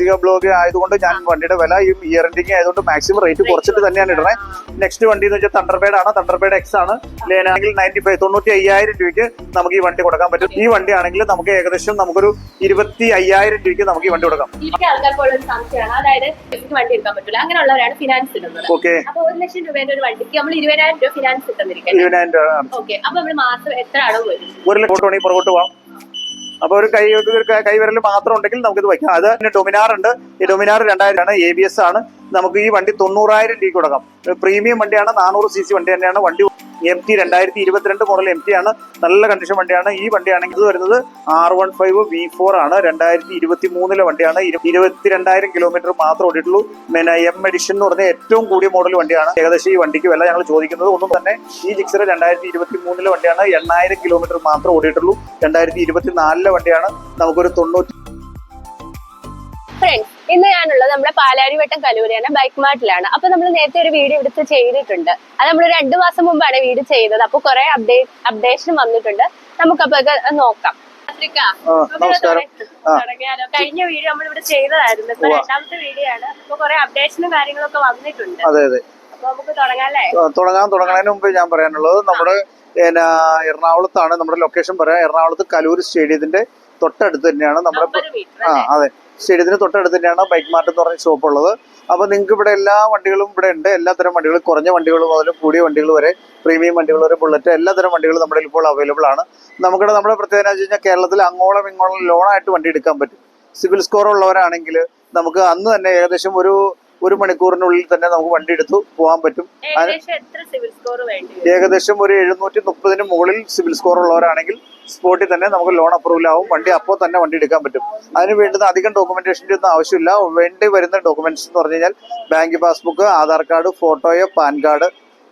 Karthika blog ആയതുകൊണ്ട് ഞാൻ വണ്ടിയുടെ വില ഈ ഇയർ എൻഡിങ് ആയതുകൊണ്ട് മാക്സിമം റേറ്റ് കുറച്ചിട്ട് തന്നെയാണ് ഇടണേ നെക്സ്റ്റ് വണ്ടി എന്ന് വെച്ചാൽ തണ്ടർബേഡ് ആണ്. തണ്ടർബേഡ് എക്സ് ആണ്. ലേനാണെങ്കിൽ നയന്റി ഫൈവ് തൊണ്ണൂറ്റി അയ്യായിരം രൂപയ്ക്ക് നമുക്ക് ഈ വണ്ടി കൊടുക്കാൻ പറ്റും. ഈ വണ്ടി ആണെങ്കിൽ നമുക്ക് ഏകദേശം നമുക്കൊരു ഇരുപത്തി അയ്യായിരം രൂപയ്ക്ക് നമുക്ക് ഈ വണ്ടി കൊടുക്കാം. ഓക്കെ ലക്ഷം ഇരുപതിനായിരം രൂപ പുറകോട്ട് പോവാം. അപ്പൊ ഒരു കൈ കൈവരൽ മാത്രം ഉണ്ടെങ്കിൽ ഇത് വയ്ക്കാം. അത് ഡൊമിനാർ ഉണ്ട് ഈ ഡൊമിനാർ രണ്ടായിരമാണ് എ ബി എസ് ആണ്. നമുക്ക് ഈ വണ്ടി തൊണ്ണൂറായിരം രൂപയ്ക്ക് കൊടുക്കാം. പ്രീമിയം വണ്ടിയാണ് നാനൂറ് സി സി വണ്ടി തന്നെയാണ്. വണ്ടി എം ടി രണ്ടായിരത്തി ഇരുപത്തിരണ്ട് മോഡൽ എം ടി ആണ്. നല്ല കണ്ടീഷൻ വണ്ടിയാണ്. ഈ വണ്ടിയാണെങ്കിൽ ഇത് വരുന്നത് R one five V four ആണ്. രണ്ടായിരത്തി ഇരുപത്തി മൂന്നിലെ വണ്ടിയാണ്. ഇരു- ഇരുപത്തിരണ്ടായിരം കിലോമീറ്റർ മാത്രം ഓടിയിട്ടുള്ളൂ. പിന്നെ എം എഡിഷൻ എന്ന് പറഞ്ഞ ഏറ്റവും കൂടിയ മോഡൽ വണ്ടിയാണ്. ഏകദേശം ഈ വണ്ടിക്ക് വില ഞങ്ങൾ ചോദിക്കുന്നത്. ഒന്നും തന്നെ ഈ ജിക്സർ രണ്ടായിരത്തി ഇരുപത്തി മൂന്നിലെ വണ്ടിയാണ്. എണ്ണായിരം കിലോമീറ്റർ മാത്രം ഓടിയിട്ടുള്ളൂ. രണ്ടായിരത്തി ഇരുപത്തി നാലിലെ വണ്ടിയാണ്. നമുക്കൊരു തൊണ്ണൂറ്റി ഫ്രണ്ട്സ് ഇന്ന് ഞാനുള്ളത് നമ്മുടെ പാലാരിവട്ടം കലൂരിയാണ് ബൈക്ക് മാർട്ടിലാണ്. അപ്പൊ നമ്മൾ നേരത്തെ ഒരു വീഡിയോ എടുത്ത് ചെയ്തിട്ടുണ്ട്. അത് നമ്മൾ രണ്ടു മാസം മുമ്പാണ് വീഡിയോ ചെയ്തത്. അപ്പൊ കുറെ അപ്ഡേറ്റ് അപ്ഡേഷൻ വന്നിട്ടുണ്ട്. നമുക്കപ്പോ നോക്കാം. നമസ്കാരം. കഴിഞ്ഞ വീഡിയോ നമ്മൾ ഇവിടെ ചെയ്തതായിരുന്നു. ഇപ്പൊ രണ്ടാമത്തെ വീഡിയോ ആണ്. അപ്പൊ കുറെ അപ്ഡേഷനും കാര്യങ്ങളൊക്കെ വന്നിട്ടുണ്ട്. അതെ അതെ. അപ്പൊ നമുക്ക് തുടങ്ങാല്ലേ തുടങ്ങാൻ തുടങ്ങുന്നതിന് മുമ്പ് ഞാൻ പറയാനുള്ളത് നമ്മുടെ പിന്നെ എറണാകുളത്താണ് നമ്മുടെ ലൊക്കേഷൻ പറയാം എറണാകുളത്ത് കലൂർ സ്റ്റേഡിയത്തിന്റെ തൊട്ടടുത്ത് തന്നെയാണ് നമ്മുടെ ആ അതെ. സ്റ്റേഡിയത്തിന് തൊട്ടടുത്ത് തന്നെയാണ് ബൈക്ക് മാർട്ട് എന്ന് പറഞ്ഞ ഷോപ്പ് ഉള്ളത്. അപ്പോൾ നിങ്ങൾക്ക് ഇവിടെ എല്ലാ വണ്ടികളും ഇവിടെ ഉണ്ട്. എല്ലാത്തരം വണ്ടികളും കുറഞ്ഞ വണ്ടികൾ മുതൽ കൂടിയ വണ്ടികൾ വരെ പ്രീമിയം വണ്ടികൾ വരെ ബുള്ളറ്റ് എല്ലാത്തരം വണ്ടികളും നമ്മുടെ ഇപ്പോൾ അവൈലബിൾ ആണ്. നമുക്കിവിടെ നമ്മുടെ പ്രത്യേകത എന്ന് വെച്ച് കഴിഞ്ഞാൽ കേരളത്തിൽ അങ്ങോളം ഇങ്ങോളം ലോണായിട്ട് വണ്ടി എടുക്കാൻ പറ്റും. സിവിൽ സ്കോർ ഉള്ളവരാണെങ്കിൽ നമുക്ക് അന്ന് തന്നെ ഏകദേശം ഒരു ഒരു മണിക്കൂറിനുള്ളിൽ തന്നെ നമുക്ക് വണ്ടി എടുത്തു പോകാൻ പറ്റും. ഏകദേശം ഒരു എഴുന്നൂറ്റി മുപ്പതിന് മുകളിൽ സിവിൽ സ്കോർ ഉള്ളവരാണെങ്കിൽ സ്പോട്ടിൽ തന്നെ നമുക്ക് ലോൺ അപ്രൂവൽ ആവും. വണ്ടി അപ്പോൾ തന്നെ വണ്ടി എടുക്കാൻ പറ്റും. അതിന് വേണ്ടുന്ന അധികം ഡോക്യുമെന്റേഷന്റെ ഒന്നും ആവശ്യമില്ല. വേണ്ടി വരുന്ന ഡോക്യുമെന്റ്സ് എന്ന് പറഞ്ഞു കഴിഞ്ഞാൽ ബാങ്ക് പാസ്ബുക്ക് ആധാർ കാർഡ് ഫോട്ടോയോ പാൻ കാർഡ്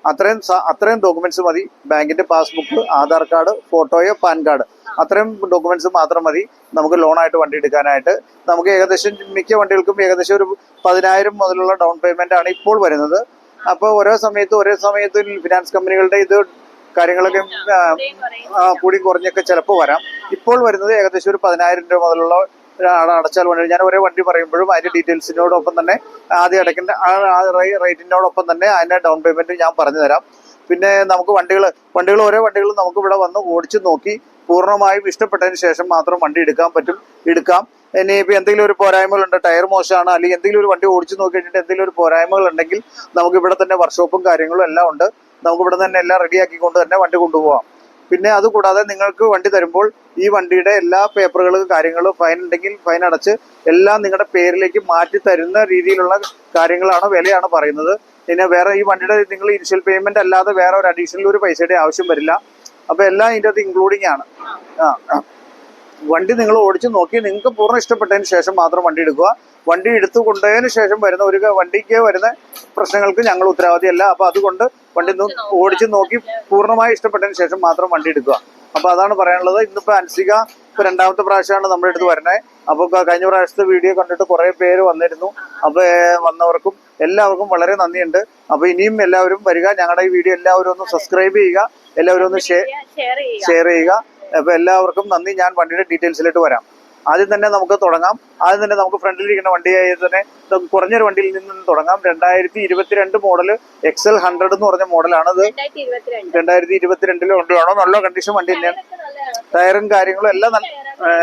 അത്രയും അത്രയും ഡോക്യുമെന്റ്സ് മതി. ബാങ്കിന്റെ പാസ്ബുക്ക് ആധാർ കാർഡ് ഫോട്ടോയോ പാൻ കാർഡ് അത്രയും ഡോക്യുമെന്റ്സ് മാത്രം മതി. നമുക്ക് ലോണായിട്ട് വണ്ടി എടുക്കാനായിട്ട്. നമുക്ക് ഏകദേശം മിക്ക വണ്ടികൾക്കും ഏകദേശം ഒരു പതിനായിരം മുതലുള്ള ഡൗൺ പേയ്മെന്റ് ആണ് ഇപ്പോൾ വരുന്നത്. അപ്പോൾ ഓരോ സമയത്ത് ഒരേ സമയത്ത് ഫിനാൻസ് കമ്പനികളുടെ ഇത് കാര്യങ്ങളൊക്കെ കൂടി കുറഞ്ഞൊക്കെ ചിലപ്പോൾ വരാം. ഇപ്പോൾ വരുന്നത് ഏകദേശം ഒരു പതിനായിരം രൂപ മുതലുള്ള അടച്ചാൽ വണ്ടി ഞാൻ ഒരേ വണ്ടി പറയുമ്പോഴും അതിന്റെ ഡീറ്റെയിൽസിനോടൊപ്പം തന്നെ ആദ്യം അടയ്ക്കുന്ന റേറ്റിനോടൊപ്പം തന്നെ അതിന്റെ ഡൗൺ പേയ്മെന്റ് ഞാൻ പറഞ്ഞു തരാം. പിന്നെ നമുക്ക് വണ്ടികൾ വണ്ടികൾ ഓരോ വണ്ടികളും നമുക്ക് ഇവിടെ വന്ന് ഓടിച്ചു നോക്കി പൂർണമായും ഇഷ്ടപ്പെട്ടതിന് ശേഷം മാത്രം വണ്ടി എടുക്കാൻ പറ്റും എടുക്കാം. ഇനി ഇപ്പൊ എന്തെങ്കിലും ഒരു പോരായ്മകളുണ്ട് ടയർ മോശമാണ് അല്ലെങ്കിൽ എന്തെങ്കിലും ഒരു വണ്ടി ഓടിച്ചു നോക്കി കഴിഞ്ഞിട്ട് എന്തെങ്കിലും ഒരു പോരായ്മകൾ ഉണ്ടെങ്കിൽ നമുക്ക് ഇവിടെ തന്നെ വർക്ക്ഷോപ്പും കാര്യങ്ങളും എല്ലാം ഉണ്ട്. നമുക്ക് ഇവിടെ തന്നെ എല്ലാം റെഡിയാക്കിക്കൊണ്ട് തന്നെ വണ്ടി കൊണ്ടുപോകാം പിന്നെ അതുകൂടാതെ നിങ്ങൾക്ക് വണ്ടി തരുമ്പോൾ ഈ വണ്ടിയുടെ എല്ലാ പേപ്പറുകളും കാര്യങ്ങളും ഫൈൻ ഉണ്ടെങ്കിൽ ഫൈൻ അടച്ച് എല്ലാം നിങ്ങളുടെ പേരിലേക്ക് മാറ്റി തരുന്ന രീതിയിലുള്ള കാര്യങ്ങളാണ് വിലയാണ് പറയുന്നത്. പിന്നെ വേറെ ഈ വണ്ടിയുടെ നിങ്ങൾ ഇനിഷ്യൽ പേയ്മെന്റ് അല്ലാതെ വേറെ ഒരു അഡീഷണൽ ഒരു പൈസയുടെ ആവശ്യം വരില്ല. അപ്പൊ എല്ലാം ഇതിന്റെ അകത്ത് ഇൻക്ലൂഡിങ് ആണ്. ആ. വണ്ടി നിങ്ങൾ ഓടിച്ച് നോക്കി നിങ്ങൾക്ക് പൂർണ ഇഷ്ടപ്പെട്ടതിന് ശേഷം മാത്രം വണ്ടി എടുക്കുക. വണ്ടി എടുത്തു കൊണ്ടതിന് ശേഷം വരുന്ന ഒരു വണ്ടിക്ക് വരുന്ന പ്രശ്നങ്ങൾക്ക് ഞങ്ങൾ ഉത്തരവാദിയല്ല. അപ്പൊ അതുകൊണ്ട് വണ്ടി ഓടിച്ച് നോക്കി പൂർണമായി ഇഷ്ടപ്പെട്ടതിന് ശേഷം മാത്രം വണ്ടി എടുക്കുക. അപ്പൊ അതാണ് പറയാനുള്ളത്. ഇന്നിപ്പോ അൻസിക ഇപ്പൊ രണ്ടാമത്തെ പ്രാവശ്യമാണ് നമ്മുടെ അടുത്ത് വരണേ. അപ്പൊ കഴിഞ്ഞ പ്രാവശ്യത്തെ വീഡിയോ കണ്ടിട്ട് കുറെ പേര് വന്നിരുന്നു. അപ്പൊ വന്നവർക്കും എല്ലാവർക്കും വളരെ നന്ദിയുണ്ട്. അപ്പൊ ഇനിയും എല്ലാവരും വരിക. ഞങ്ങളുടെ ഈ വീഡിയോ എല്ലാവരും ഒന്ന് സബ്സ്ക്രൈബ് ചെയ്യുക. എല്ലാവരും ഒന്ന് ഷെയർ ചെയ്യുക. ഷെയർ ചെയ്യുക അപ്പൊ എല്ലാവർക്കും നന്ദി. ഞാൻ വണ്ടിയുടെ ഡീറ്റെയിൽസിലോട്ട് വരാം. ആദ്യം തന്നെ നമുക്ക് തുടങ്ങാം. ആദ്യം തന്നെ നമുക്ക് ഫ്രണ്ടിലിരിക്കുന്ന വണ്ടിയായി തന്നെ കുറഞ്ഞൊരു വണ്ടിയിൽ നിന്ന് തുടങ്ങാം. രണ്ടായിരത്തി ഇരുപത്തിരണ്ട് മോഡൽ എക്സൽ ഹൺഡ്രഡ് എന്ന് പറഞ്ഞ മോഡലാണ് രണ്ടായിരത്തി ഇരുപത്തിരണ്ട് രണ്ടായിരത്തി ഇരുപത്തിരണ്ടിലെ വണ്ടിയാണോ നല്ല കണ്ടീഷൻ വണ്ടി തന്നെയാണ്. ടയറും കാര്യങ്ങളും എല്ലാം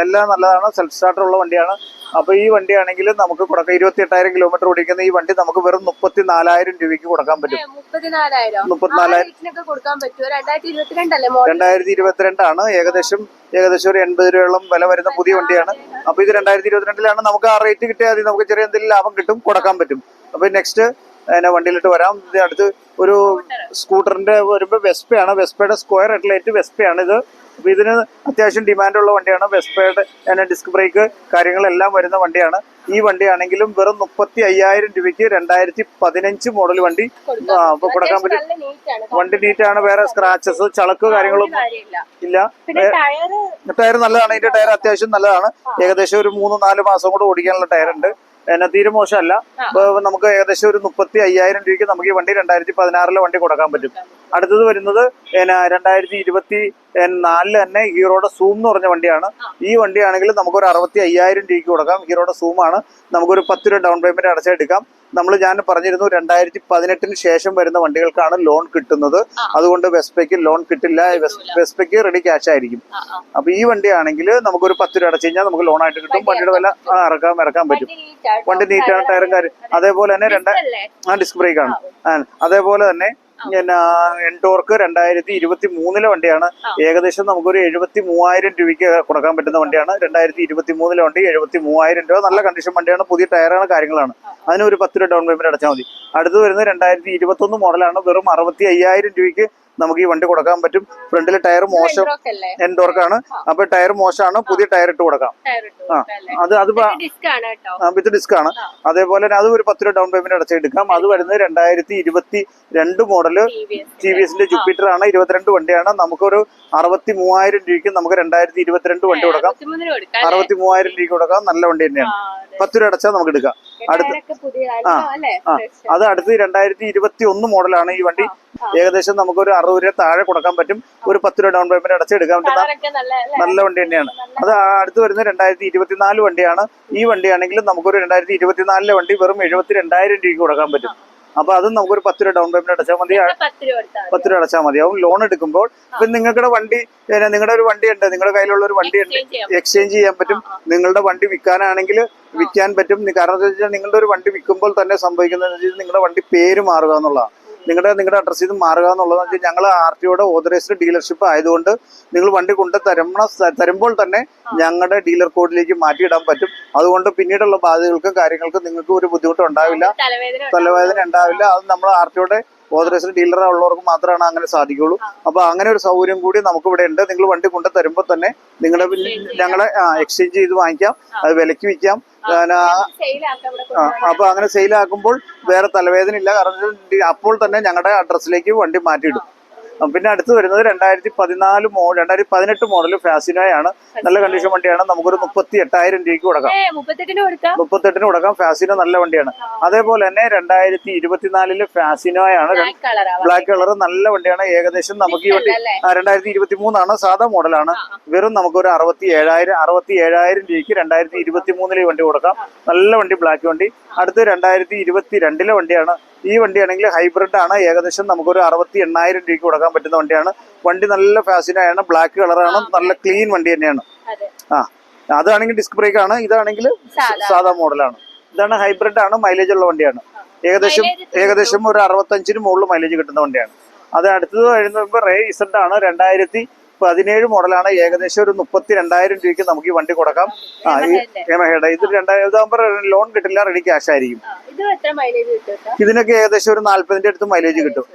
എല്ലാം നല്ലതാണ്. സെൽഫ് സ്റ്റാർട്ടർ ഉള്ള വണ്ടിയാണ്. അപ്പൊ ഈ വണ്ടിയാണെങ്കിൽ നമുക്ക് കൊടുക്കാം. ഇരുപത്തി എട്ടായിരം കിലോമീറ്റർ ഓടിക്കുന്ന ഈ വണ്ടി നമുക്ക് വെറും മുപ്പത്തി നാലായിരം രൂപയ്ക്ക് കൊടുക്കാൻ പറ്റും. മുപ്പത്തിനാലായിരം? രണ്ടായിരത്തി ഇരുപത്തിരണ്ടാണ് ഏകദേശം ഏകദേശം ഒരു എൺപത് രൂപയോളം വില വരുന്ന പുതിയ വണ്ടിയാണ്. അപ്പൊ ഇത് രണ്ടായിരത്തി ഇരുപത്തിരണ്ടിലാണ് നമുക്ക് ആ റേറ്റ് കിട്ടിയാൽ മതി. നമുക്ക് ചെറിയ എന്തെങ്കിലും ലാഭം കിട്ടും കൊടുക്കാൻ പറ്റും. അപ്പൊ നെക്സ്റ്റ് എന്നെ വണ്ടിയിലിട്ട് വരാം. അടുത്ത് ഒരു സ്കൂട്ടറിന്റെ വരുമ്പോൾ വെസ്പയാണ് വെസ്പയുടെ സ്ക്വയർ ഹെഡ്ലൈറ്റ് വെസ്പയാണ് ഇത്. അപ്പൊ ഇതിന് അത്യാവശ്യം ഡിമാൻഡുള്ള വണ്ടിയാണ്. വെസ്പേഡ് ഡിസ്ക് ബ്രേക്ക് കാര്യങ്ങളെല്ലാം വരുന്ന വണ്ടിയാണ്. ഈ വണ്ടിയാണെങ്കിലും വെറും മുപ്പത്തി അയ്യായിരം രൂപയ്ക്ക് രണ്ടായിരത്തി പതിനഞ്ച് മോഡൽ വണ്ടി കൊടുക്കാൻ പറ്റും. വണ്ടി നീറ്റാണ് വേറെ സ്ക്രാച്ചസ് ചളക്ക് കാര്യങ്ങളൊന്നും ഇല്ല. ടയർ നല്ലതാണ്. ഇതിന്റെ ടയർ അത്യാവശ്യം നല്ലതാണ്. ഏകദേശം ഒരു മൂന്ന് നാല് മാസം കൂടെ ഓടിക്കാനുള്ള ടയർ ഉണ്ട് എന്നെ തീരെ മോശമല്ല. നമുക്ക് ഏകദേശം ഒരു മുപ്പത്തി അയ്യായിരം രൂപയ്ക്ക് നമുക്ക് ഈ വണ്ടി രണ്ടായിരത്തി പതിനാറിലെ വണ്ടി കൊടുക്കാൻ പറ്റും. അടുത്തത് വരുന്നത് രണ്ടായിരത്തി ഇരുപത്തി നാലിൽ തന്നെ ഹീറോയുടെ സൂം എന്ന് പറഞ്ഞ വണ്ടിയാണ്. ഈ വണ്ടിയാണെങ്കിൽ നമുക്കൊരു അറുപത്തി അയ്യായിരം രൂപയ്ക്ക് കൊടുക്കാം. ഹീറോയുടെ സൂമാണ്. നമുക്കൊരു പത്ത് രൂപ ഡൗൺ പേയ്മെന്റ് അടച്ചെടുക്കാം നമ്മൾ ഞാൻ പറഞ്ഞിരുന്നു രണ്ടായിരത്തി പതിനെട്ടിന് ശേഷം വരുന്ന വണ്ടികൾക്കാണ് ലോൺ കിട്ടുന്നത്. അതുകൊണ്ട് വെസ്പയ്ക്ക് ലോൺ കിട്ടില്ല. വെസ്പയ്ക്ക് റെഡി ക്യാഷ് ആയിരിക്കും. അപ്പൊ ഈ വണ്ടിയാണെങ്കിൽ നമുക്കൊരു പത്ത് രൂപ അടച്ചു കഴിഞ്ഞാൽ നമുക്ക് ലോൺ ആയിട്ട് കിട്ടും. വണ്ടിയുടെ വില ഇറക്കാൻ ഇറക്കാൻ പറ്റും. വണ്ടി നീറ്റാണ് ടയറും കാര്യം അതേപോലെ തന്നെ രണ്ട ഡിസ്ക് ബ്രേക്ക് ആണ്. അതേപോലെ തന്നെ പിന്നെ എൻടോർക്ക് രണ്ടായിരത്തി ഇരുപത്തി മൂന്നിലെ വണ്ടിയാണ് ഏകദേശം നമുക്കൊരു എഴുപത്തി മൂവായിരം രൂപയ്ക്ക് കൊടുക്കാൻ പറ്റുന്ന വണ്ടിയാണ്. രണ്ടായിരത്തി ഇരുപത്തി മൂന്നിലെ വണ്ടി എഴുപത്തി മൂവായിരം രൂപ. നല്ല കണ്ടീഷൻ വണ്ടിയാണ്. പുതിയ ടയറാണ് കാര്യങ്ങളാണ്. അതിന് ഒരു പത്ത് രൂപ ഡൗൺ പേയ്മെന്റ് അടച്ചാൽ മതി. അടുത്ത് വരുന്നത് രണ്ടായിരത്തി ഇരുപത്തൊന്ന് മോഡലാണ് വെറും അറുപത്തി അയ്യായിരം രൂപയ്ക്ക് നമുക്ക് ഈ വണ്ടി കൊടുക്കാൻ പറ്റും. ഫ്രണ്ടിലെ ടയർ മോശം എൻഡോർക്കാണ്? അപ്പൊ ടയർ മോശമാണ് പുതിയ ടയർ ഇട്ട് കൊടുക്കാം. ആ. അത് അത് ഡിസ്ക് ആണ് കേട്ടോ. വിത്ത് ഡിസ്ക് ആണ്. അതേപോലെ തന്നെ അത് ഒരു പത്ത് രൂപ ഡൗൺ പേയ്മെന്റ് അടച്ചെടുക്കാം അത് വരുന്നത് രണ്ടായിരത്തി ഇരുപത്തി രണ്ട് മോഡൽ ടി വി എസിന്റെ ജൂപ്പിറ്റർ ആണ്. ഇരുപത്തിരണ്ട് വണ്ടിയാണ്. നമുക്കൊരു അറുപത്തി മൂവായിരം രൂപയ്ക്ക് നമുക്ക് രണ്ടായിരത്തി ഇരുപത്തിരണ്ട് വണ്ടി കൊടുക്കാം. അറുപത്തി മൂവായിരം രൂപയ്ക്ക് കൊടുക്കാം. നല്ല വണ്ടി തന്നെയാണ്. പത്ത് രൂപ അടച്ചാൽ നമുക്ക് എടുക്കാം. അടുത്ത് അത് അടുത്ത് രണ്ടായിരത്തി ഇരുപത്തി ഒന്ന് മോഡലാണ് ഈ വണ്ടി. ഏകദേശം നമുക്ക് ഒരു അറുപത് രൂപ താഴെ കൊടുക്കാൻ പറ്റും. ഒരു പത്ത് രൂപ ഡൗൺ പേയ്മെന്റ് അടച്ചെടുക്കാൻ പറ്റുന്ന നല്ല വണ്ടി തന്നെയാണ്. അത് അടുത്ത് വരുന്ന രണ്ടായിരത്തി ഇരുപത്തിനാല് വണ്ടിയാണ്. ഈ വണ്ടിയാണെങ്കിൽ നമുക്കൊരു രണ്ടായിരത്തി ഇരുപത്തിനാലിലെ വണ്ടി വെറും എഴുപത്തി രണ്ടായിരം രൂപയ്ക്ക് കൊടുക്കാൻ പറ്റും. അപ്പൊ നമുക്ക് നമുക്കൊരു പത്ത് രൂപ ഡൗൺ പേയ്മെന്റ് അടച്ചാൽ മതി. പത്ത് രൂപ അടച്ചാൽ മതിയാവും ലോൺ എടുക്കുമ്പോൾ ഇപ്പൊ നിങ്ങളുടെ വണ്ടി നിങ്ങളുടെ ഒരു വണ്ടി ഉണ്ട്. നിങ്ങളുടെ കയ്യിലുള്ള ഒരു വണ്ടി ഉണ്ട്. എക്സ്ചേഞ്ച് ചെയ്യാൻ പറ്റും. നിങ്ങളുടെ വണ്ടി വിൽക്കാനാണെങ്കിൽ വിൽക്കാൻ പറ്റും. കാരണം എന്താ വെച്ചാൽ നിങ്ങളുടെ ഒരു വണ്ടി വിൽക്കുമ്പോൾ തന്നെ സംഭവിക്കുന്നത് നിങ്ങളുടെ വണ്ടി പേര് മാറുക എന്നുള്ളതാണ്. നിങ്ങളുടെ നിങ്ങളുടെ അഡ്രസ്സിൽ നിന്ന് മാറുക എന്നുള്ളത് വെച്ചാൽ ഞങ്ങൾ ആർ ടിയുടെ ഓതറൈസ്ഡ് ഡീലർഷിപ്പ് ആയതുകൊണ്ട് നിങ്ങൾ വണ്ടി കൊണ്ട് തരുന്ന തരുമ്പോൾ തന്നെ ഞങ്ങളുടെ ഡീലർ കോഡിലേക്ക് മാറ്റിയിടാൻ പറ്റും. അതുകൊണ്ട് പിന്നീടുള്ള ബാധ്യതകൾക്കും കാര്യങ്ങൾക്കും നിങ്ങൾക്ക് ഒരു ബുദ്ധിമുട്ടും ഉണ്ടാവില്ല. തലവേദന തലവേദന ഉണ്ടാവില്ല. അത് നമ്മൾ ആർ ടിയുടെ ഓതറൈസ്ഡ് ഡീലറാ ഉള്ളവർക്ക് മാത്രമാണ് അങ്ങനെ സാധിക്കുള്ളൂ. അപ്പൊ അങ്ങനെ ഒരു സൗകര്യം കൂടി നമുക്ക് ഇവിടെ ഉണ്ട്. നിങ്ങൾ വണ്ടി കൊണ്ടു തരുമ്പോൾ തന്നെ നിങ്ങളുടെ ഞങ്ങളെ എക്സ്ചേഞ്ച് ചെയ്ത് വാങ്ങിക്കാം. അത് വിലക്ക് വിൽക്കാം. അപ്പൊ അങ്ങനെ സെയിലാക്കുമ്പോൾ വേറെ തലവേദന ഇല്ല കാരണം അപ്പോൾ തന്നെ ഞങ്ങളുടെ അഡ്രസ്സിലേക്ക് വണ്ടി മാറ്റിയിടും. പിന്നെ അടുത്ത് വരുന്നത് രണ്ടായിരത്തി പതിനാല് മോ രണ്ടായിരത്തി പതിനെട്ട് മോഡൽ ഫാസിനോയാണ് നല്ല കണ്ടീഷൻ വണ്ടിയാണ്. നമുക്കൊരു മുപ്പത്തി എട്ടായിരം രൂപയ്ക്ക് കൊടുക്കാം. മുപ്പത്തെട്ടിന് കൊടുക്കാം? ഫാസിനോ നല്ല വണ്ടിയാണ്. അതേപോലെ തന്നെ രണ്ടായിരത്തി ഇരുപത്തിനാലിൽ ഫാസിനോയാണ് ബ്ലാക്ക് കളർ നല്ല വണ്ടിയാണ്. ഏകദേശം നമുക്ക് ഈ വണ്ടി രണ്ടായിരത്തി ഇരുപത്തി മൂന്നാണ് സാധാ മോഡലാണ്. വെറും നമുക്കൊരു അറുപത്തി ഏഴായിരം അറുപത്തി ഏഴായിരം രൂപയ്ക്ക് രണ്ടായിരത്തി ഇരുപത്തി മൂന്നിലെ വണ്ടി കൊടുക്കാം. നല്ല വണ്ടി ബ്ലാക്ക് വണ്ടി. അടുത്ത് രണ്ടായിരത്തി ഇരുപത്തി രണ്ടിലെ വണ്ടിയാണ്. ഈ വണ്ടിയാണെങ്കിൽ ഹൈബ്രിഡ് ആണ്. ഏകദേശം നമുക്കൊരു അറുപത്തി എണ്ണായിരം രൂപയ്ക്ക് കൊടുക്കാൻ പറ്റുന്ന വണ്ടിയാണ്. വണ്ടി നല്ല ഫാസിനായാണ് ബ്ലാക്ക് കളറാണ് നല്ല ക്ലീൻ വണ്ടി തന്നെയാണ്. ആ അതാണെങ്കിൽ ഡിസ്ക് ബ്രേക്ക് ആണ്. ഇതാണെങ്കിൽ സാധാ. മോഡലാണ് ഇതാണ് ഹൈബ്രിഡ് ആണ്. മൈലേജ് ഉള്ള വണ്ടിയാണ്. ഏകദേശം ഏകദേശം ഒരു അറുപത്തഞ്ചിന് മുകളിൽ മൈലേജ് കിട്ടുന്ന വണ്ടിയാണ്. അത് അടുത്തത് വരുന്നത് റേ ഇസഡ് ആണ്. രണ്ടായിരത്തി പതിനേഴ് മോഡലാണ് ഏകദേശം ഒരു മുപ്പത്തി രണ്ടായിരം രൂപയ്ക്ക് നമുക്ക് ഈ വണ്ടി കൊടുക്കാം. ആ ഈ Yamaha-ന്റെ. യമഹയുടെ ഇത് രണ്ടായിരം ഇതാകുമ്പോൾ ലോൺ കിട്ടില്ല റെഡി ക്യാഷ് ആയിരിക്കും. ഇതിനൊക്കെ ഏകദേശം ഒരു നാല്പതിന്റെ അടുത്ത് മൈലേജ് കിട്ടും.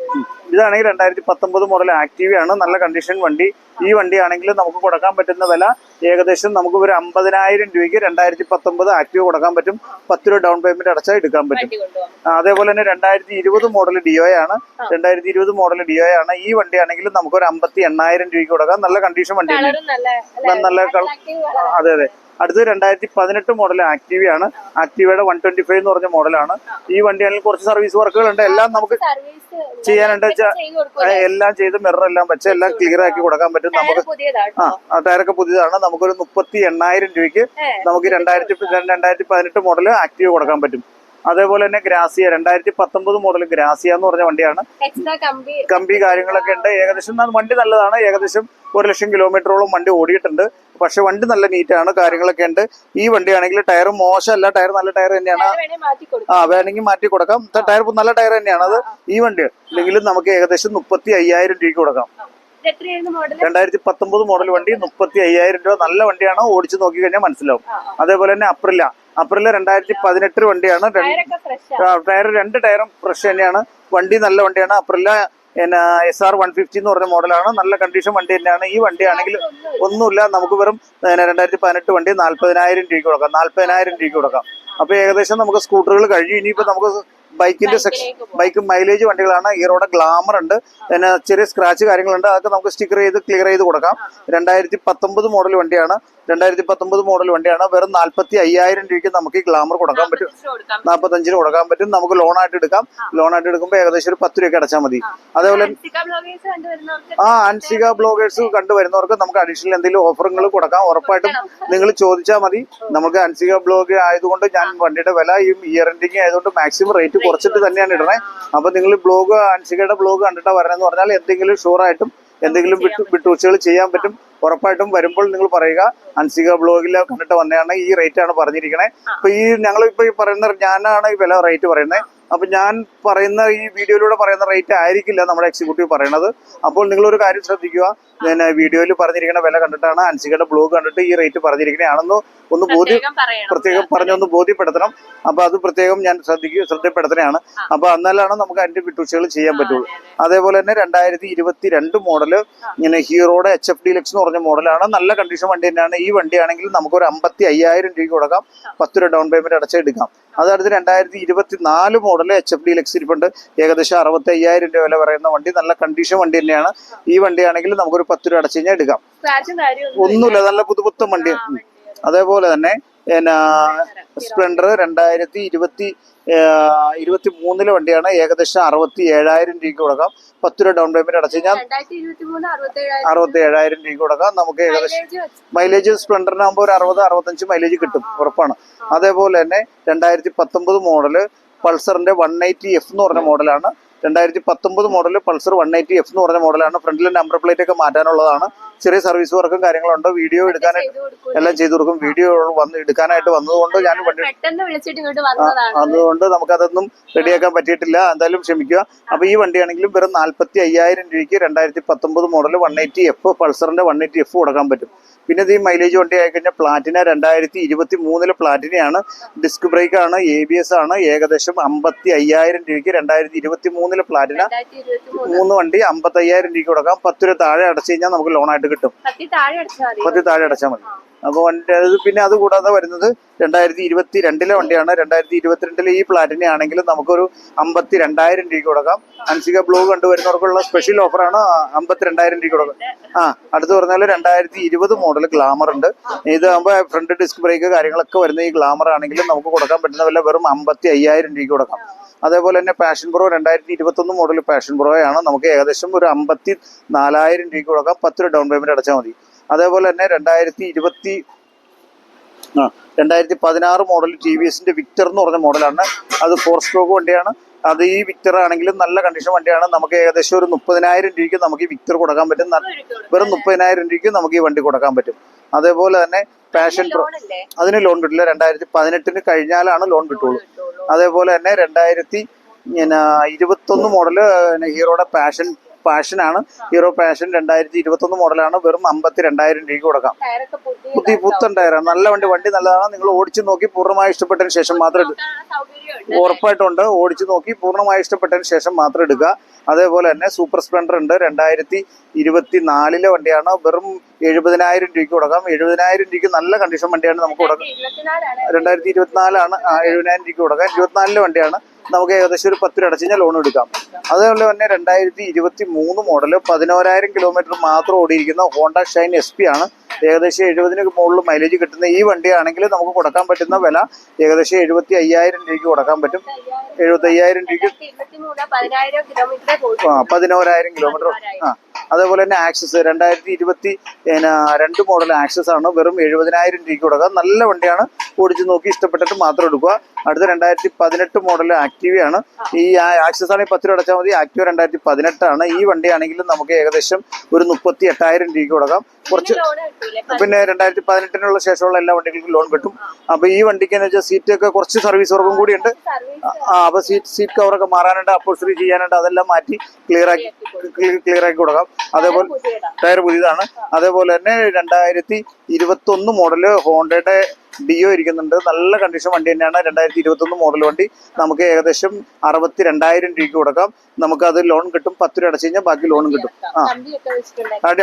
ഇതാണെങ്കിൽ രണ്ടായിരത്തി പത്തൊമ്പത് മോഡൽ ആക്റ്റീവ് ആണ്. നല്ല കണ്ടീഷൻ വണ്ടി. ഈ വണ്ടിയാണെങ്കിൽ നമുക്ക് കൊടുക്കാൻ പറ്റുന്ന വില ഏകദേശം നമുക്ക് ഒരു അമ്പതിനായിരം രൂപയ്ക്ക് രണ്ടായിരത്തി പത്തൊമ്പത് ആക്റ്റീവ് കൊടുക്കാൻ പറ്റും. പത്ത് രൂപ ഡൗൺ പേയ്മെന്റ് അടച്ചാൽ എടുക്കാൻ പറ്റും. അതേപോലെ തന്നെ രണ്ടായിരത്തി ഇരുപത് മോഡൽ ഡിഒ ആണ്. രണ്ടായിരത്തി ഇരുപത് മോഡൽ ഡിഒ ആണ്. ഈ വണ്ടി ആണെങ്കിൽ നമുക്ക് ഒരു അമ്പത്തി എണ്ണായിരം രൂപയ്ക്ക് കൊടുക്കാം. നല്ല കണ്ടീഷൻ വണ്ടിയാണ്. നല്ല അതെ അതെ. അടുത്തത് രണ്ടായിരത്തി പതിനെട്ട് മോഡൽ ആക്റ്റീവ ആണ്. ആക്റ്റീവയുടെ വൺ ട്വന്റി ഫൈവ് എന്ന് പറഞ്ഞ മോഡലാണ് ഈ വണ്ടിയാണെങ്കിൽ കുറച്ച് സർവീസ് വർക്കുകൾ ഉണ്ട്. എല്ലാം നമുക്ക് ചെയ്യാനുണ്ട്. എല്ലാം ചെയ്ത് മിറർ എല്ലാം വെച്ച് എല്ലാം ക്ലിയർ ആക്കി കൊടുക്കാൻ പറ്റും. നമുക്ക് ആ ടയറൊക്കെ പുതിയതാണ്. നമുക്കൊരു മുപ്പത്തി എണ്ണായിരം രൂപയ്ക്ക് നമുക്ക് രണ്ടായിരത്തി രണ്ടായിരത്തി പതിനെട്ട് മോഡൽ ആക്റ്റീവ് കൊടുക്കാൻ പറ്റും. അതേപോലെ തന്നെ ഗ്രാസിയ രണ്ടായിരത്തി പത്തൊമ്പത് മോഡൽ ഗ്രാസിയ എന്ന് പറഞ്ഞ വണ്ടിയാണ്. കമ്പി കാര്യങ്ങളൊക്കെ ഉണ്ട്. ഏകദേശം വണ്ടി നല്ലതാണ്. ഏകദേശം ഒരു ലക്ഷം കിലോമീറ്ററോളം വണ്ടി ഓടിയിട്ടുണ്ട്. പക്ഷെ വണ്ടി നല്ല നീറ്റാണ് കാര്യങ്ങളൊക്കെ ഉണ്ട്. ഈ വണ്ടിയാണെങ്കിൽ ടയർ മോശമല്ല. ടയർ നല്ല ടയർ തന്നെയാണ്. ആ വേണമെങ്കിൽ മാറ്റി കൊടുക്കാം. ടയർ നല്ല ടയർ തന്നെയാണ്. അത് ഈ വണ്ടി അല്ലെങ്കിൽ നമുക്ക് ഏകദേശം മുപ്പത്തി അയ്യായിരം രൂപയ്ക്ക് കൊടുക്കാം. രണ്ടായിരത്തി പത്തൊമ്പത് മോഡൽ വണ്ടി മുപ്പത്തി അയ്യായിരം രൂപ നല്ല വണ്ടിയാണ്. ഓടിച്ചു നോക്കി കഴിഞ്ഞാൽ മനസ്സിലാവും അതേപോലെ തന്നെ അപ്രില. അപ്രില രണ്ടായിരത്തി പതിനെട്ട് വണ്ടിയാണ് ടയർ രണ്ട് ടയറും ഫ്രഷ് തന്നെയാണ്. വണ്ടി നല്ല വണ്ടിയാണ്. അപ്രില പിന്നെ എസ് ആർ വൺ ഫിഫ്റ്റി എന്ന് പറഞ്ഞ മോഡലാണ് നല്ല കണ്ടീഷൻ വണ്ടി തന്നെയാണ്. ഈ വണ്ടിയാണെങ്കിൽ ഒന്നുമില്ല. നമുക്ക് വെറും രണ്ടായിരത്തി പതിനെട്ട് വണ്ടി നാല്പതിനായിരം രൂപയ്ക്ക് കൊടുക്കാം. നാല്പതിനായിരം രൂപയ്ക്ക് കൊടുക്കാം. അപ്പൊ ഏകദേശം നമുക്ക് സ്കൂട്ടറുകൾ കഴിയും ഇനിയിപ്പോ നമുക്ക് ബൈക്കിന്റെ സെക്ഷൻ ബൈക്ക് മൈലേജ് വണ്ടികളാണ്. ഇയറോടെ ഗ്ലാമർ ഉണ്ട്. പിന്നെ ചെറിയ സ്ക്രാച്ച് കാര്യങ്ങളുണ്ട്. അതൊക്കെ നമുക്ക് സ്റ്റിക്കർ ചെയ്ത് ക്ലിയർ ചെയ്ത് കൊടുക്കാം. രണ്ടായിരത്തി പത്തൊമ്പത് മോഡൽ വണ്ടിയാണ്. രണ്ടായിരത്തി പത്തൊമ്പത് മോഡൽ വണ്ടിയാണ്. വെറും നാല്പത്തി അയ്യായിരം രൂപയ്ക്ക് നമുക്ക് ഈ ഗ്ലാമർ കൊടുക്കാൻ പറ്റും. നാൽപ്പത്തഞ്ചിന് കൊടുക്കാൻ പറ്റും. നമുക്ക് ലോൺ ആയിട്ട് എടുക്കാം. ലോൺ ആയിട്ട് എടുക്കുമ്പോൾ ഏകദേശം ഒരു പത്ത് രൂപയ്ക്ക് അടച്ചാൽ മതി. അതേപോലെ ആ അൻസിക ബ്ലോഗേഴ്സ് കണ്ടുവരുന്നവർക്ക് നമുക്ക് അഡീഷണൽ എന്തെങ്കിലും ഓഫറുകൾ കൊടുക്കാം. ഉറപ്പായിട്ടും നിങ്ങൾ ചോദിച്ചാൽ മതി. നമുക്ക് അൻസിക ബ്ലോഗ് ആയതുകൊണ്ട് ഞാൻ വണ്ടിയുടെ വില ഈ ഇയർ എൻഡിങ് ആയതുകൊണ്ട് മാക്സിമം റേറ്റ് കുറച്ചിട്ട് തന്നെയാണ് ഇടണേ. അപ്പൊ നിങ്ങൾ ബ്ലോഗ് അൻസികയുടെ ബ്ലോഗ് കണ്ടിട്ടാണ് വരണമെന്ന് പറഞ്ഞാൽ എന്തെങ്കിലും ഷുവർ ആയിട്ടും എന്തെങ്കിലും വിട്ടു വിട്ടുവീഴ്ചകൾ ചെയ്യാൻ പറ്റും. ഉറപ്പായിട്ടും വരുമ്പോൾ നിങ്ങൾ പറയുക അൻസിക ബ്ലോഗിൽ കണ്ടിട്ട് വന്നതാണ് ഈ റേറ്റ് ആണ് പറഞ്ഞിരിക്കണേ. അപ്പൊ ഈ ഞങ്ങൾ ഇപ്പൊ ഈ പറയുന്ന ഞാനാണ് ഈ വില റേറ്റ് പറയുന്നത് അപ്പൊ ഞാൻ പറയുന്ന ഈ വീഡിയോയിലൂടെ പറയുന്ന റേറ്റ് ആയിരിക്കില്ല നമ്മുടെ എക്സിക്യൂട്ടീവ് പറയുന്നത്. അപ്പോൾ നിങ്ങൾ ഒരു കാര്യം ശ്രദ്ധിക്കുക. ഞാൻ വീഡിയോയിൽ പറഞ്ഞിരിക്കുന്ന വില കണ്ടിട്ടാണ് അൻസികയുടെ ബ്ലോഗ് കണ്ടിട്ട് ഈ റേറ്റ് പറഞ്ഞിരിക്കുന്നതാണെന്ന് ഒന്ന് ബോധ്യം പ്രത്യേകം പറഞ്ഞൊന്ന് ബോധ്യപ്പെടുത്തണം. അപ്പൊ അത് പ്രത്യേകം ഞാൻ ശ്രദ്ധിക്കുക ശ്രദ്ധപ്പെടുത്തണയാണ്. അപ്പൊ എന്നാലാണ് നമുക്ക് അതിന്റെ വിട്ടുവീഴ്ചകൾ ചെയ്യാൻ പറ്റുള്ളൂ. അതേപോലെ തന്നെ രണ്ടായിരത്തി ഇരുപത്തി രണ്ട് മോഡൽ ഇങ്ങനെ ഹീറോയുടെ എച്ച് എഫ് ഡിലക്സ് എന്ന് പറഞ്ഞ മോഡലാണ് നല്ല കണ്ടീഷൻ വണ്ടി തന്നെയാണ്. ഈ വണ്ടിയാണെങ്കിൽ നമുക്ക് ഒരു അമ്പത്തി അയ്യായിരം രൂപ കൊടുക്കാം പത്ത് രൂപ ഡൗൺ പേയ്മെന്റ് അടച്ചെടുക്കാം അതടുത്ത് രണ്ടായിരത്തി ഇരുപത്തി നാല് മോഡൽ എച്ച് എഫ് ഡിലക്സ് ഇരിപ്പുണ്ട്. ഏകദേശം അറുപത്തി അയ്യായിരം രൂപ വില പറയുന്ന വണ്ടി. നല്ല കണ്ടീഷൻ വണ്ടി തന്നെയാണ്. ഈ വണ്ടിയാണെങ്കിൽ നമുക്കൊരു പത്ത് രൂപ അടച്ചു കഴിഞ്ഞാൽ എടുക്കാം. ഒന്നുമില്ല. നല്ല പുതുപുത്തൻ വണ്ടി അതേപോലെ തന്നെ സ്പ്ലെൻഡർ രണ്ടായിരത്തി ഇരുപത്തി ഇരുപത്തി മൂന്നിലെ വണ്ടിയാണ്. ഏകദേശം അറുപത്തി ഏഴായിരം രൂപയ്ക്ക് കൊടുക്കാം. പത്ത് രൂപ ഡൗൺ പേയ്മെന്റ് അടച്ചു കഴിഞ്ഞാൽ അറുപത്തി ഏഴായിരം രൂപയ്ക്ക് കൊടുക്കാം. നമുക്ക് ഏകദേശം മൈലേജ് സ്പ്ലെൻഡറിനാകുമ്പോൾ ഒരു അറുപത് അറുപത്തഞ്ച് മൈലേജ് കിട്ടും. ഉറപ്പാണ്. അതേപോലെ തന്നെ രണ്ടായിരത്തി പത്തൊമ്പത് മോഡൽ പൾസറിന്റെ വൺ എയ്റ്റി എഫ് എന്ന് പറഞ്ഞ മോഡലാണ് രണ്ടായിരത്തി പത്തൊമ്പത് model Pulsar one eighty F എന്ന് പറഞ്ഞ മോഡലാണ് ഫ്രണ്ടിലെ നമ്പർ പ്ലേറ്റ് ഒക്കെ മാറ്റാനുള്ളതാണ്. ചെറിയ സർവീസ് വർക്കും കാര്യങ്ങളുണ്ട്. വീഡിയോ എടുക്കാനായിട്ട് എല്ലാം ചെയ്തു കൊടുക്കും. വീഡിയോ വന്ന് എടുക്കാനായിട്ട് വന്നതുകൊണ്ട് ഞാൻ വണ്ടി അതുകൊണ്ട് നമുക്കതൊന്നും റെഡിയാക്കാൻ പറ്റിയിട്ടില്ല. എന്തായാലും ക്ഷമിക്കുക. അപ്പൊ ഈ വണ്ടിയാണെങ്കിലും വെറും നാല്പത്തി അയ്യായിരം രൂപയ്ക്ക് രണ്ടായിരത്തി പത്തൊമ്പത് മോഡൽ വൺ എയ്റ്റി എഫ് പൾസറിന്റെ വൺ എയ്റ്റി എഫ് കൊടുക്കാൻ പറ്റും. പിന്നെ ഇത് ഈ മൈലേജ് വണ്ടി ആയിക്കഴിഞ്ഞാൽ പ്ലാറ്റിന രണ്ടായിരത്തി ഇരുപത്തി മൂന്നിലെ പ്ലാറ്റിനയാണ് ഡിസ്ക് ബ്രേക്ക് ആണ് എ ബി എസ് ആണ്. ഏകദേശം അമ്പത്തി അയ്യായിരം രൂപയ്ക്ക് രണ്ടായിരത്തി ഇരുപത്തി മൂന്നിലെ പ്ലാറ്റിന മൂന്ന് വണ്ടി അമ്പത്തി അയ്യായിരം രൂപയ്ക്ക് കൊടുക്കാം. പത്ത് രൂപ താഴെ അടച്ചു കഴിഞ്ഞാൽ നമുക്ക് ലോണായിട്ട് കിട്ടും. പത്തി താഴെ അടച്ചാൽ മതി. അപ്പോൾ വണ്ടി അത് പിന്നെ അത് കൂടാതെ വരുന്നത് രണ്ടായിരത്തി ഇരുപത്തി രണ്ടിലെ വണ്ടിയാണ്. രണ്ടായിരത്തി ഇരുപത്തിരണ്ടിലെ ഈ പ്ലാറ്റിനെ ആണെങ്കിലും നമുക്കൊരു അമ്പത്തി രണ്ടായിരം രൂപയ്ക്ക് കൊടുക്കാം. അൻസിക ബ്ലൂ കണ്ടുവരുന്നവർക്കുള്ള സ്പെഷ്യൽ ഓഫറാണ് അമ്പത്തി രണ്ടായിരം രൂപയ്ക്ക് കൊടുക്കാം. ആ അടുത്ത് പറഞ്ഞാൽ രണ്ടായിരത്തി ഇരുപത് മോഡൽ ഗ്ലാമർ ഉണ്ട് ഇതാകുമ്പോൾ ഫ്രണ്ട് ഡിസ്ക് ബ്രേക്ക് കാര്യങ്ങളൊക്കെ വരുന്ന ഈ ഗ്ലാമർ ആണെങ്കിലും നമുക്ക് കൊടുക്കാൻ പറ്റുന്ന വില വെറും അമ്പത്തി അയ്യായിരം രൂപയ്ക്ക് കൊടുക്കാം. അതേപോലെ തന്നെ പാഷൻ പ്രോ രണ്ടായിരത്തി ഇരുപത്തൊന്ന് മോഡൽ പാഷൻ പ്രോയാണ് നമുക്ക് ഏകദേശം ഒരു അമ്പത്തി നാലായിരം രൂപയ്ക്ക് കൊടുക്കാം. പത്ത് രൂപ ഡൗൺ പേയ്മെന്റ് അടച്ചാൽ മതി. അതേപോലെ തന്നെ രണ്ടായിരത്തി ഇരുപത്തി രണ്ടായിരത്തി പതിനാറ് മോഡൽ ടി വി എസിന്റെ വിക്ടർ എന്ന് പറഞ്ഞ മോഡലാണ് അത് ഫോർ സ്ട്രോക്ക് വണ്ടിയാണ്. അത് ഈ വിക്ടർ ആണെങ്കിലും നല്ല കണ്ടീഷൻ വണ്ടിയാണ്. നമുക്ക് ഏകദേശം ഒരു മുപ്പതിനായിരം രൂപയ്ക്ക് നമുക്ക് ഈ വിക്ടർ കൊടുക്കാൻ പറ്റും. വെറും മുപ്പതിനായിരം രൂപയ്ക്ക് നമുക്ക് ഈ വണ്ടി കൊടുക്കാൻ പറ്റും. അതേപോലെ തന്നെ പാഷൻ പ്രോ അതിന് ലോൺ കിട്ടില്ല. രണ്ടായിരത്തി പതിനെട്ടിന് കഴിഞ്ഞാലാണ് ലോൺ കിട്ടുള്ളൂ. അതേപോലെ തന്നെ രണ്ടായിരത്തി പിന്നെ ഇരുപത്തൊന്ന് മോഡൽ ഹീറോയുടെ പാഷൻ പാഷനാണ് ഹീറോ പാഷൻ രണ്ടായിരത്തി ഇരുപത്തൊന്ന് മോഡലാണ്. വെറും അമ്പത്തി രണ്ടായിരം രൂപയ്ക്ക് കൊടുക്കാം. പുതിയ പുത്തൻ ടയറാണ് നല്ല വണ്ടി വണ്ടി നല്ലതാണ്. നിങ്ങൾ ഓടിച്ചു നോക്കി പൂർണമായി ഇഷ്ടപ്പെട്ടതിന് ശേഷം മാത്രം ഉറപ്പായിട്ടുണ്ട്. ഓടിച്ചു നോക്കി പൂർണമായി ഇഷ്ടപ്പെട്ടതിന് ശേഷം മാത്രം എടുക്കുക. അതേപോലെ തന്നെ സൂപ്പർ സ്പ്ലെൻഡർ ഉണ്ട്. രണ്ടായിരത്തി ഇരുപത്തി നാലിലെ വണ്ടിയാണ്. വെറും എഴുപതിനായിരം രൂപയ്ക്ക് കൊടുക്കാം. എഴുപതിനായിരം രൂപയ്ക്ക് നല്ല കണ്ടീഷൻ വണ്ടിയാണ് നമുക്ക് കൊടുക്കാം. രണ്ടായിരത്തി ഇരുപത്തിനാലാണ്. എഴുപതിനായിരം രൂപയ്ക്ക് കൊടുക്കാം. ഇരുപത്തിനാലിലെ വണ്ടിയാണ്. നമുക്ക് ഏകദേശം ഒരു പത്ത് രൂപ അടച്ചു കഴിഞ്ഞാൽ ലോൺ എടുക്കാം. അതേപോലെ തന്നെ രണ്ടായിരത്തി ഇരുപത്തി മൂന്ന് മോഡൽ പതിനോരായിരം കിലോമീറ്റർ മാത്രം ഓടിയിരിക്കുന്ന ഹോണ്ട ഷൈൻ എസ് പി ആണ്. ഏകദേശം എഴുപതിന് മുകളിൽ മൈലേജ് കിട്ടുന്ന ഈ വണ്ടിയാണെങ്കിൽ നമുക്ക് കൊടുക്കാൻ പറ്റുന്ന വില ഏകദേശം എഴുപത്തി അയ്യായിരം രൂപയ്ക്ക് കൊടുക്കാൻ പറ്റും. എഴുപത്തി അയ്യായിരം രൂപയ്ക്ക് ആ പതിനോരായിരം കിലോമീറ്റർ ആ അതേപോലെ തന്നെ ആക്സസ് രണ്ടായിരത്തി ഇരുപത്തി രണ്ട് മോഡൽ ആക്സസ് ആണ്. വെറും എഴുപതിനായിരം രൂപയ്ക്ക് കൊടുക്കുക നല്ല വണ്ടിയാണ്. ഓടിച്ചു നോക്കി ഇഷ്ടപ്പെട്ടിട്ട് മാത്രം എടുക്കുക. അടുത്ത രണ്ടായിരത്തി പതിനെട്ട് മോഡൽ ആക്റ്റീവയാണ് ഈ ആക്സസ് ആണെങ്കിൽ പത്ത് രൂപ അടച്ചാൽ മതി. ആക്റ്റീവ് രണ്ടായിരത്തി പതിനെട്ടാണ് ഈ വണ്ടിയാണെങ്കിലും നമുക്ക് ഏകദേശം ഒരു മുപ്പത്തി എട്ടായിരം രൂപയ്ക്ക് കൊടുക്കാം. കുറച്ച് പിന്നെ രണ്ടായിരത്തി പതിനെട്ടിനുള്ള ശേഷമുള്ള എല്ലാ വണ്ടികൾക്കും ലോൺ കിട്ടും. അപ്പൊ ഈ വണ്ടിക്ക് എന്ന് വെച്ചാൽ സീറ്റ് ഒക്കെ കുറച്ച് സർവീസ് വർക്കും കൂടി ഉണ്ട്. ആ അപ്പൊ സീറ്റ് സീറ്റ് കവറൊക്കെ മാറാനുണ്ട്. അപ്പോഴ്സറി ചെയ്യാനുണ്ട്. അതെല്ലാം മാറ്റി ക്ലിയർ ആക്കി ക്ലിയർ ആക്കി കൊടുക്കാം. അതേപോലെ ടയർ പുതിയതാണ്. അതേപോലെ തന്നെ രണ്ടായിരത്തി ഇരുപത്തി ഒന്ന് മോഡൽ ഹോണ്ടയുടെ ഡിയോ ഇരിക്കുന്നുണ്ട്. നല്ല കണ്ടീഷൻ വണ്ടി തന്നെയാണ്. രണ്ടായിരത്തി ഇരുപത്തൊന്ന് മോഡൽ വണ്ടി. നമുക്ക് ഏകദേശം അറുപത്തി രണ്ടായിരം രൂപയ്ക്ക് കൊടുക്കാം. നമുക്ക് അത് ലോൺ കിട്ടും. പത്ത് രൂപ അടച്ചു കഴിഞ്ഞാൽ ബാക്കി ലോണും കിട്ടും. ആ.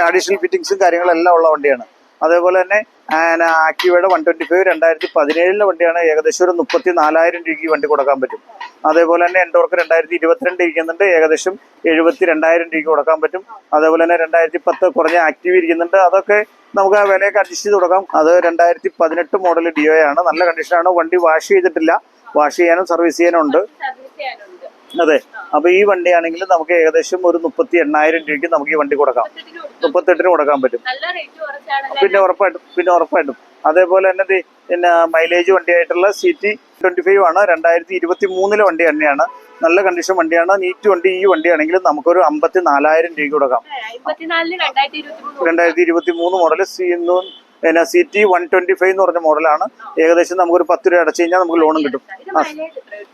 അഡീഷണൽ ഫിറ്റിംഗ്സും കാര്യങ്ങളെല്ലാം ഉള്ള വണ്ടിയാണ്. അതേപോലെ തന്നെ ആക്റ്റീവയുടെ വൺ ട്വന്റി ഫൈവ് രണ്ടായിരത്തി പതിനേഴിലെ വണ്ടിയാണ് ഏകദേശം ഒരു മുപ്പത്തി നാലായിരം രൂപയ്ക്ക് വണ്ടി കൊടുക്കാൻ പറ്റും. അതേപോലെ തന്നെ എൻഡോർക്ക് രണ്ടായിരത്തി ഇരുപത്തിരണ്ട് ഇരിക്കുന്നുണ്ട് ഏകദേശം എഴുപത്തി രണ്ടായിരം രൂപയ്ക്ക് കൊടുക്കാൻ പറ്റും. അതേപോലെ തന്നെ രണ്ടായിരത്തി പത്ത് കുറഞ്ഞ ആക്റ്റീവ് ഇരിക്കുന്നുണ്ട്. അതൊക്കെ നമുക്ക് ആ വിലയൊക്കെ അഡ്ജസ്റ്റ് ചെയ്ത് കൊടുക്കാം. അത് രണ്ടായിരത്തി പതിനെട്ട് മോഡൽ ഡിയോ ആണ്. നല്ല കണ്ടീഷനാണ് വണ്ടി വാഷ് ചെയ്തിട്ടില്ല. വാഷ് ചെയ്യാനും സർവീസ് ചെയ്യാനും ഉണ്ട് അതെ. അപ്പൊ ഈ വണ്ടി ആണെങ്കിൽ നമുക്ക് ഏകദേശം ഒരു മുപ്പത്തി എണ്ണായിരം രൂപയ്ക്ക് നമുക്ക് ഈ വണ്ടി കൊടുക്കാം. മുപ്പത്തെട്ടിന് കൊടുക്കാം. കൊടുക്കാൻ പറ്റും. പിന്നെ ഉറപ്പായിട്ടും പിന്നെ ഉറപ്പായിട്ടും. അതേപോലെ തന്നെ പിന്നെ മൈലേജ് വണ്ടിയായിട്ടുള്ള സി ടി ട്വന്റി ഫൈവ് ആണ്. രണ്ടായിരത്തി ഇരുപത്തി മൂന്നിലെ വണ്ടി തന്നെയാണ്. നല്ല കണ്ടീഷൻ വണ്ടിയാണ്. നീറ്റ് വണ്ടി ഈ വണ്ടിയാണെങ്കിൽ നമുക്കൊരു അമ്പത്തി നാലായിരം രൂപയ്ക്ക് കൊടുക്കാം. രണ്ടായിരത്തി ഇരുപത്തി മൂന്ന് മോഡൽ സി പിന്നെ C T one twenty five എന്ന് പറഞ്ഞ മോഡലാണ്. ഏകദേശം നമുക്കൊരു പത്ത് രൂപ അടച്ചു കഴിഞ്ഞാൽ നമുക്ക് ലോണും കിട്ടും.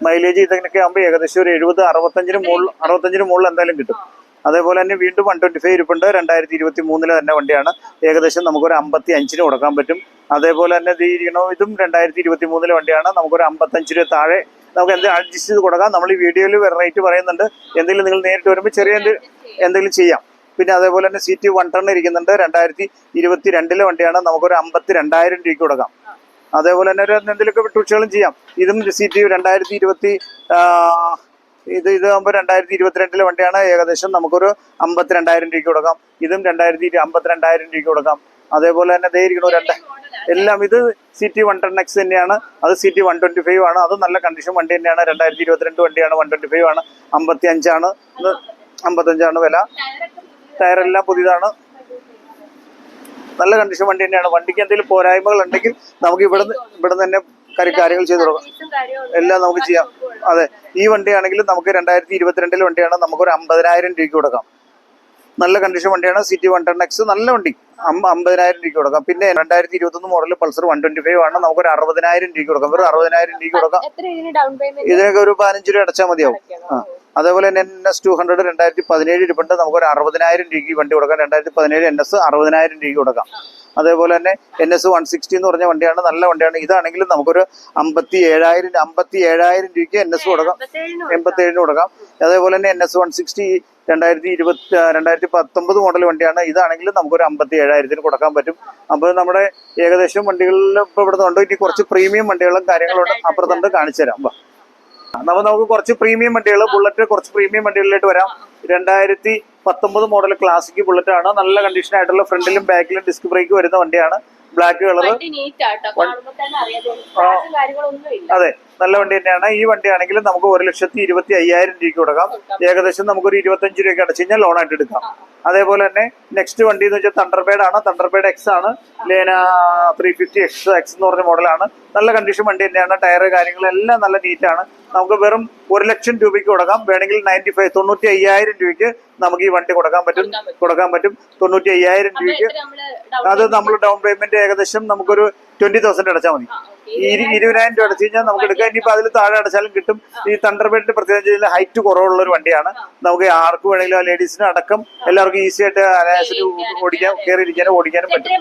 മൈലേജ് ഇതൊക്കെ ആകുമ്പോൾ ഏകദേശം ഒരു എഴുപത് അറുപത്തഞ്ചിന് മുകളിൽ അറുപത്തഞ്ചിന് മുകളിൽ എന്തായാലും കിട്ടും. അതേപോലെ തന്നെ വീണ്ടും വൺ ട്വന്റി ഫൈവ് ഇരിപ്പുണ്ട്. രണ്ടായിരത്തി ഇരുപത്തി മൂന്നിലെ തന്നെ വണ്ടിയാണ്. ഏകദേശം നമുക്കൊരു അമ്പത്തി അഞ്ചിന് കൊടുക്കാൻ പറ്റും. അതേപോലെ തന്നെ ഇരിക്കണോ ഇതും രണ്ടായിരത്തി ഇരുപത്തി മൂന്നിലെ വണ്ടിയാണ്. നമുക്കൊരു അമ്പത്തഞ്ച് രൂപ താഴെ നമുക്ക് എന്ത് അഡ്ജസ്റ്റ് ചെയ്ത് കൊടുക്കാം. നമ്മൾ ഈ വീഡിയോയിൽ റേറ്റ് പറയുന്നുണ്ട്. എന്തെങ്കിലും നിങ്ങൾ നേരിട്ട് വരുമ്പോൾ ചെറിയ എന്തെങ്കിലും ചെയ്യാം. പിന്നെ അതേപോലെ തന്നെ സി ടി വൺ ടൺ ഇരിക്കുന്നുണ്ട്. രണ്ടായിരത്തി ഇരുപത്തി രണ്ടിലെ വണ്ടിയാണ്. നമുക്കൊരു അമ്പത്തി രണ്ടായിരം രൂപയ്ക്ക് കൊടുക്കാം. അതേപോലെ തന്നെ ഒരു എന്തെങ്കിലുമൊക്കെ വിട്ടുവീഴ്ചകളും ചെയ്യാം. ഇതും സി ടി രണ്ടായിരത്തി ഇരുപത്തി ഇത് ഇതാകുമ്പോൾ രണ്ടായിരത്തി ഇരുപത്തിരണ്ടിലെ വണ്ടിയാണ്. ഏകദേശം നമുക്കൊരു അമ്പത്തിരണ്ടായിരം രൂപയ്ക്ക് കൊടുക്കാം. ഇതും രണ്ടായിരത്തി അമ്പത്തിരണ്ടായിരം രൂപയ്ക്ക് കൊടുക്കാം. അതേപോലെ തന്നെ ദേ രണ്ട് എല്ലാം ഇത് C T one ten X തന്നെയാണ്. അത് C T one twenty five ആണ്. അത് നല്ല കണ്ടീഷൻ വണ്ടി തന്നെയാണ്. രണ്ടായിരത്തി ഇരുപത്തിരണ്ട് വണ്ടിയാണ്. വൺ ട്വന്റി ഫൈവ് ആണ്. അമ്പത്തി അഞ്ചാണ് അമ്പത്തഞ്ചാണ് വില. ടയറെല്ലാം പുതിയതാണ്. നല്ല കണ്ടീഷൻ വണ്ടി തന്നെയാണ്. വണ്ടിക്ക് എന്തെങ്കിലും പോരായ്മകൾ ഉണ്ടെങ്കിൽ നമുക്ക് ഇവിടെ ഇവിടെ തന്നെ കാര്യ- കാര്യങ്ങൾ ചെയ്തു ഉണ്ട്. എല്ലാം നമുക്ക് ചെയ്യാം. അതെ ഈ വണ്ടിയാണെങ്കിൽ നമുക്ക് രണ്ടായിരത്തി ഇരുപത്തിരണ്ടിലെ വണ്ടിയാണ് നമുക്കൊരു അമ്പതിനായിരം രൂപയ്ക്ക് കൊടുക്കാം. നല്ല കണ്ടീഷൻ വണ്ടിയാണ് സിറ്റി വൺ ടെൻ എക്സ് നല്ല വണ്ടി. അമ്പ- അമ്പതിനായിരം രൂപയ്ക്ക് കൊടുക്കാം. പിന്നെ രണ്ടായിരത്തി ഇരുപത്തൊന്ന് model Pulsar one twenty five ആണ്. നമുക്കൊരു അറുപതിനായിരം രൂപയ്ക്ക് കൊടുക്കാം. വെറും അറുപതിനായിരം രൂപയ്ക്ക് കൊടുക്കാം. ഇതിനൊക്കെ ഒരു പതിനഞ്ച് രൂപ അടച്ചാൽ മതിയാവും. അതേപോലെ തന്നെ എൻ എസ് ടു ഹൺഡ്രഡ് രണ്ടായിരത്തി പതിനേഴ് ഇരിപ്പുണ്ട് നമുക്കൊരു അറുപതിനായിരം രൂപയ്ക്ക് വണ്ടി കൊടുക്കാം. രണ്ടായിരത്തി പതിനേഴ് എൻ എസ് അറുപതിനായിരം രൂപയ്ക്ക് കൊടുക്കാം. അതേപോലെ തന്നെ എൻ എസ് വൺ സിക്സ്റ്റി എന്ന് പറഞ്ഞ വണ്ടിയാണ്. നല്ല വണ്ടിയാണ്. ഇതാണെങ്കിലും നമുക്കൊരു അമ്പത്തി ഏഴായിരം അമ്പത്തി ഏഴായിരം രൂപയ്ക്ക് എൻ എസ് കൊടുക്കാം. എൺപത്തി ഏഴിന് കൊടുക്കാം. അതേപോലെ തന്നെ എൻ എസ് വൺ സിക്സ്റ്റി രണ്ടായിരത്തി ഇരുപത്തി രണ്ടായിരത്തി പത്തൊമ്പത് മോഡൽ വണ്ടിയാണ്. ഇതാണെങ്കിൽ നമുക്കൊരു അമ്പത്തി ഏഴായിരത്തിന് കൊടുക്കാൻ പറ്റും. അപ്പോൾ നമ്മുടെ ഏകദേശം വണ്ടികളിൽ ഇപ്പോൾ ഇവിടെ ഉണ്ട്. ഇനി കുറച്ച് പ്രീമിയം വണ്ടികളും കാര്യങ്ങളുണ്ട്. അപ്പുറത്തുണ്ട് കാണിച്ചു തരാം. നമ്മൾ നമുക്ക് കുറച്ച് പ്രീമിയം വണ്ടികൾ ബുള്ളറ്റ് കുറച്ച് പ്രീമിയം വണ്ടികളിലേക്ക് വരാം. രണ്ടായിരത്തി പത്തൊമ്പത് മോഡൽ ക്ലാസിക് ബുള്ളറ്റ് ആണ് നല്ല കണ്ടീഷൻ ആയിട്ടുള്ള ഫ്രണ്ടിലും ബാക്കിലും ഡിസ്ക് ബ്രേക്ക് വരുന്ന വണ്ടിയാണ്. ബ്ലാക്ക് കളർ അതെ നല്ല വണ്ടി തന്നെയാണ്. ഈ വണ്ടി ആണെങ്കിൽ നമുക്ക് ഒരു ലക്ഷത്തി ഇരുപത്തി അയ്യായിരം രൂപയ്ക്ക് കൊടുക്കാം. ഏകദേശം നമുക്കൊരു ഇരുപത്തഞ്ച് രൂപയ്ക്ക് അടച്ചു കഴിഞ്ഞാൽ ലോണായിട്ട് എടുക്കാം. അതേപോലെ തന്നെ നെക്സ്റ്റ് വണ്ടി എന്ന് വെച്ചാൽ തണ്ടർബേഡ് ആണ്. തണ്ടർബേഡ് എക്സ് ആണ്. ലേന ത്രീ ഫിഫ്റ്റി എക്സ് എക്സ് എന്ന് പറഞ്ഞ മോഡലാണ് നല്ല കണ്ടീഷൻ വണ്ടി തന്നെയാണ്. ടയർ കാര്യങ്ങളെല്ലാം നല്ല നീറ്റാണ് നമുക്ക് വെറും ഒരു ലക്ഷം രൂപയ്ക്ക് കൊടുക്കാം. വേണമെങ്കിൽ നയന്റി ഫൈവ് തൊണ്ണൂറ്റി അയ്യായിരം രൂപയ്ക്ക് നമുക്ക് ഈ വണ്ടി കൊടുക്കാൻ പറ്റും. കൊടുക്കാൻ പറ്റും. തൊണ്ണൂറ്റി അയ്യായിരം രൂപയ്ക്ക് അത് നമ്മൾ ഡൗൺ പേയ്മെന്റ് ഏകദേശം നമുക്കൊരു ട്വന്റി തൗസൻഡ് അടച്ചാൽ മതി. ഇരുപതിനായിരം രൂപ അടച്ചു കഴിഞ്ഞാൽ നമുക്ക് എടുക്കാം. ഇനിയിപ്പോൾ അതിൽ താഴെ അടച്ചാലും കിട്ടും. ഈ തണ്ടർബേഡിന്റെ പ്രത്യേകിച്ച് ഹൈറ്റ് കുറവുള്ള ഒരു വണ്ടിയാണ്. നമുക്ക് ആർക്ക് വേണമെങ്കിലും ലേഡീസിന് അടക്കം എല്ലാവർക്കും ഈസി ആയിട്ട് അനായാസിന് ഓടിക്കാൻ കയറി ഇരിക്കാനും ഓടിക്കാനും പറ്റും.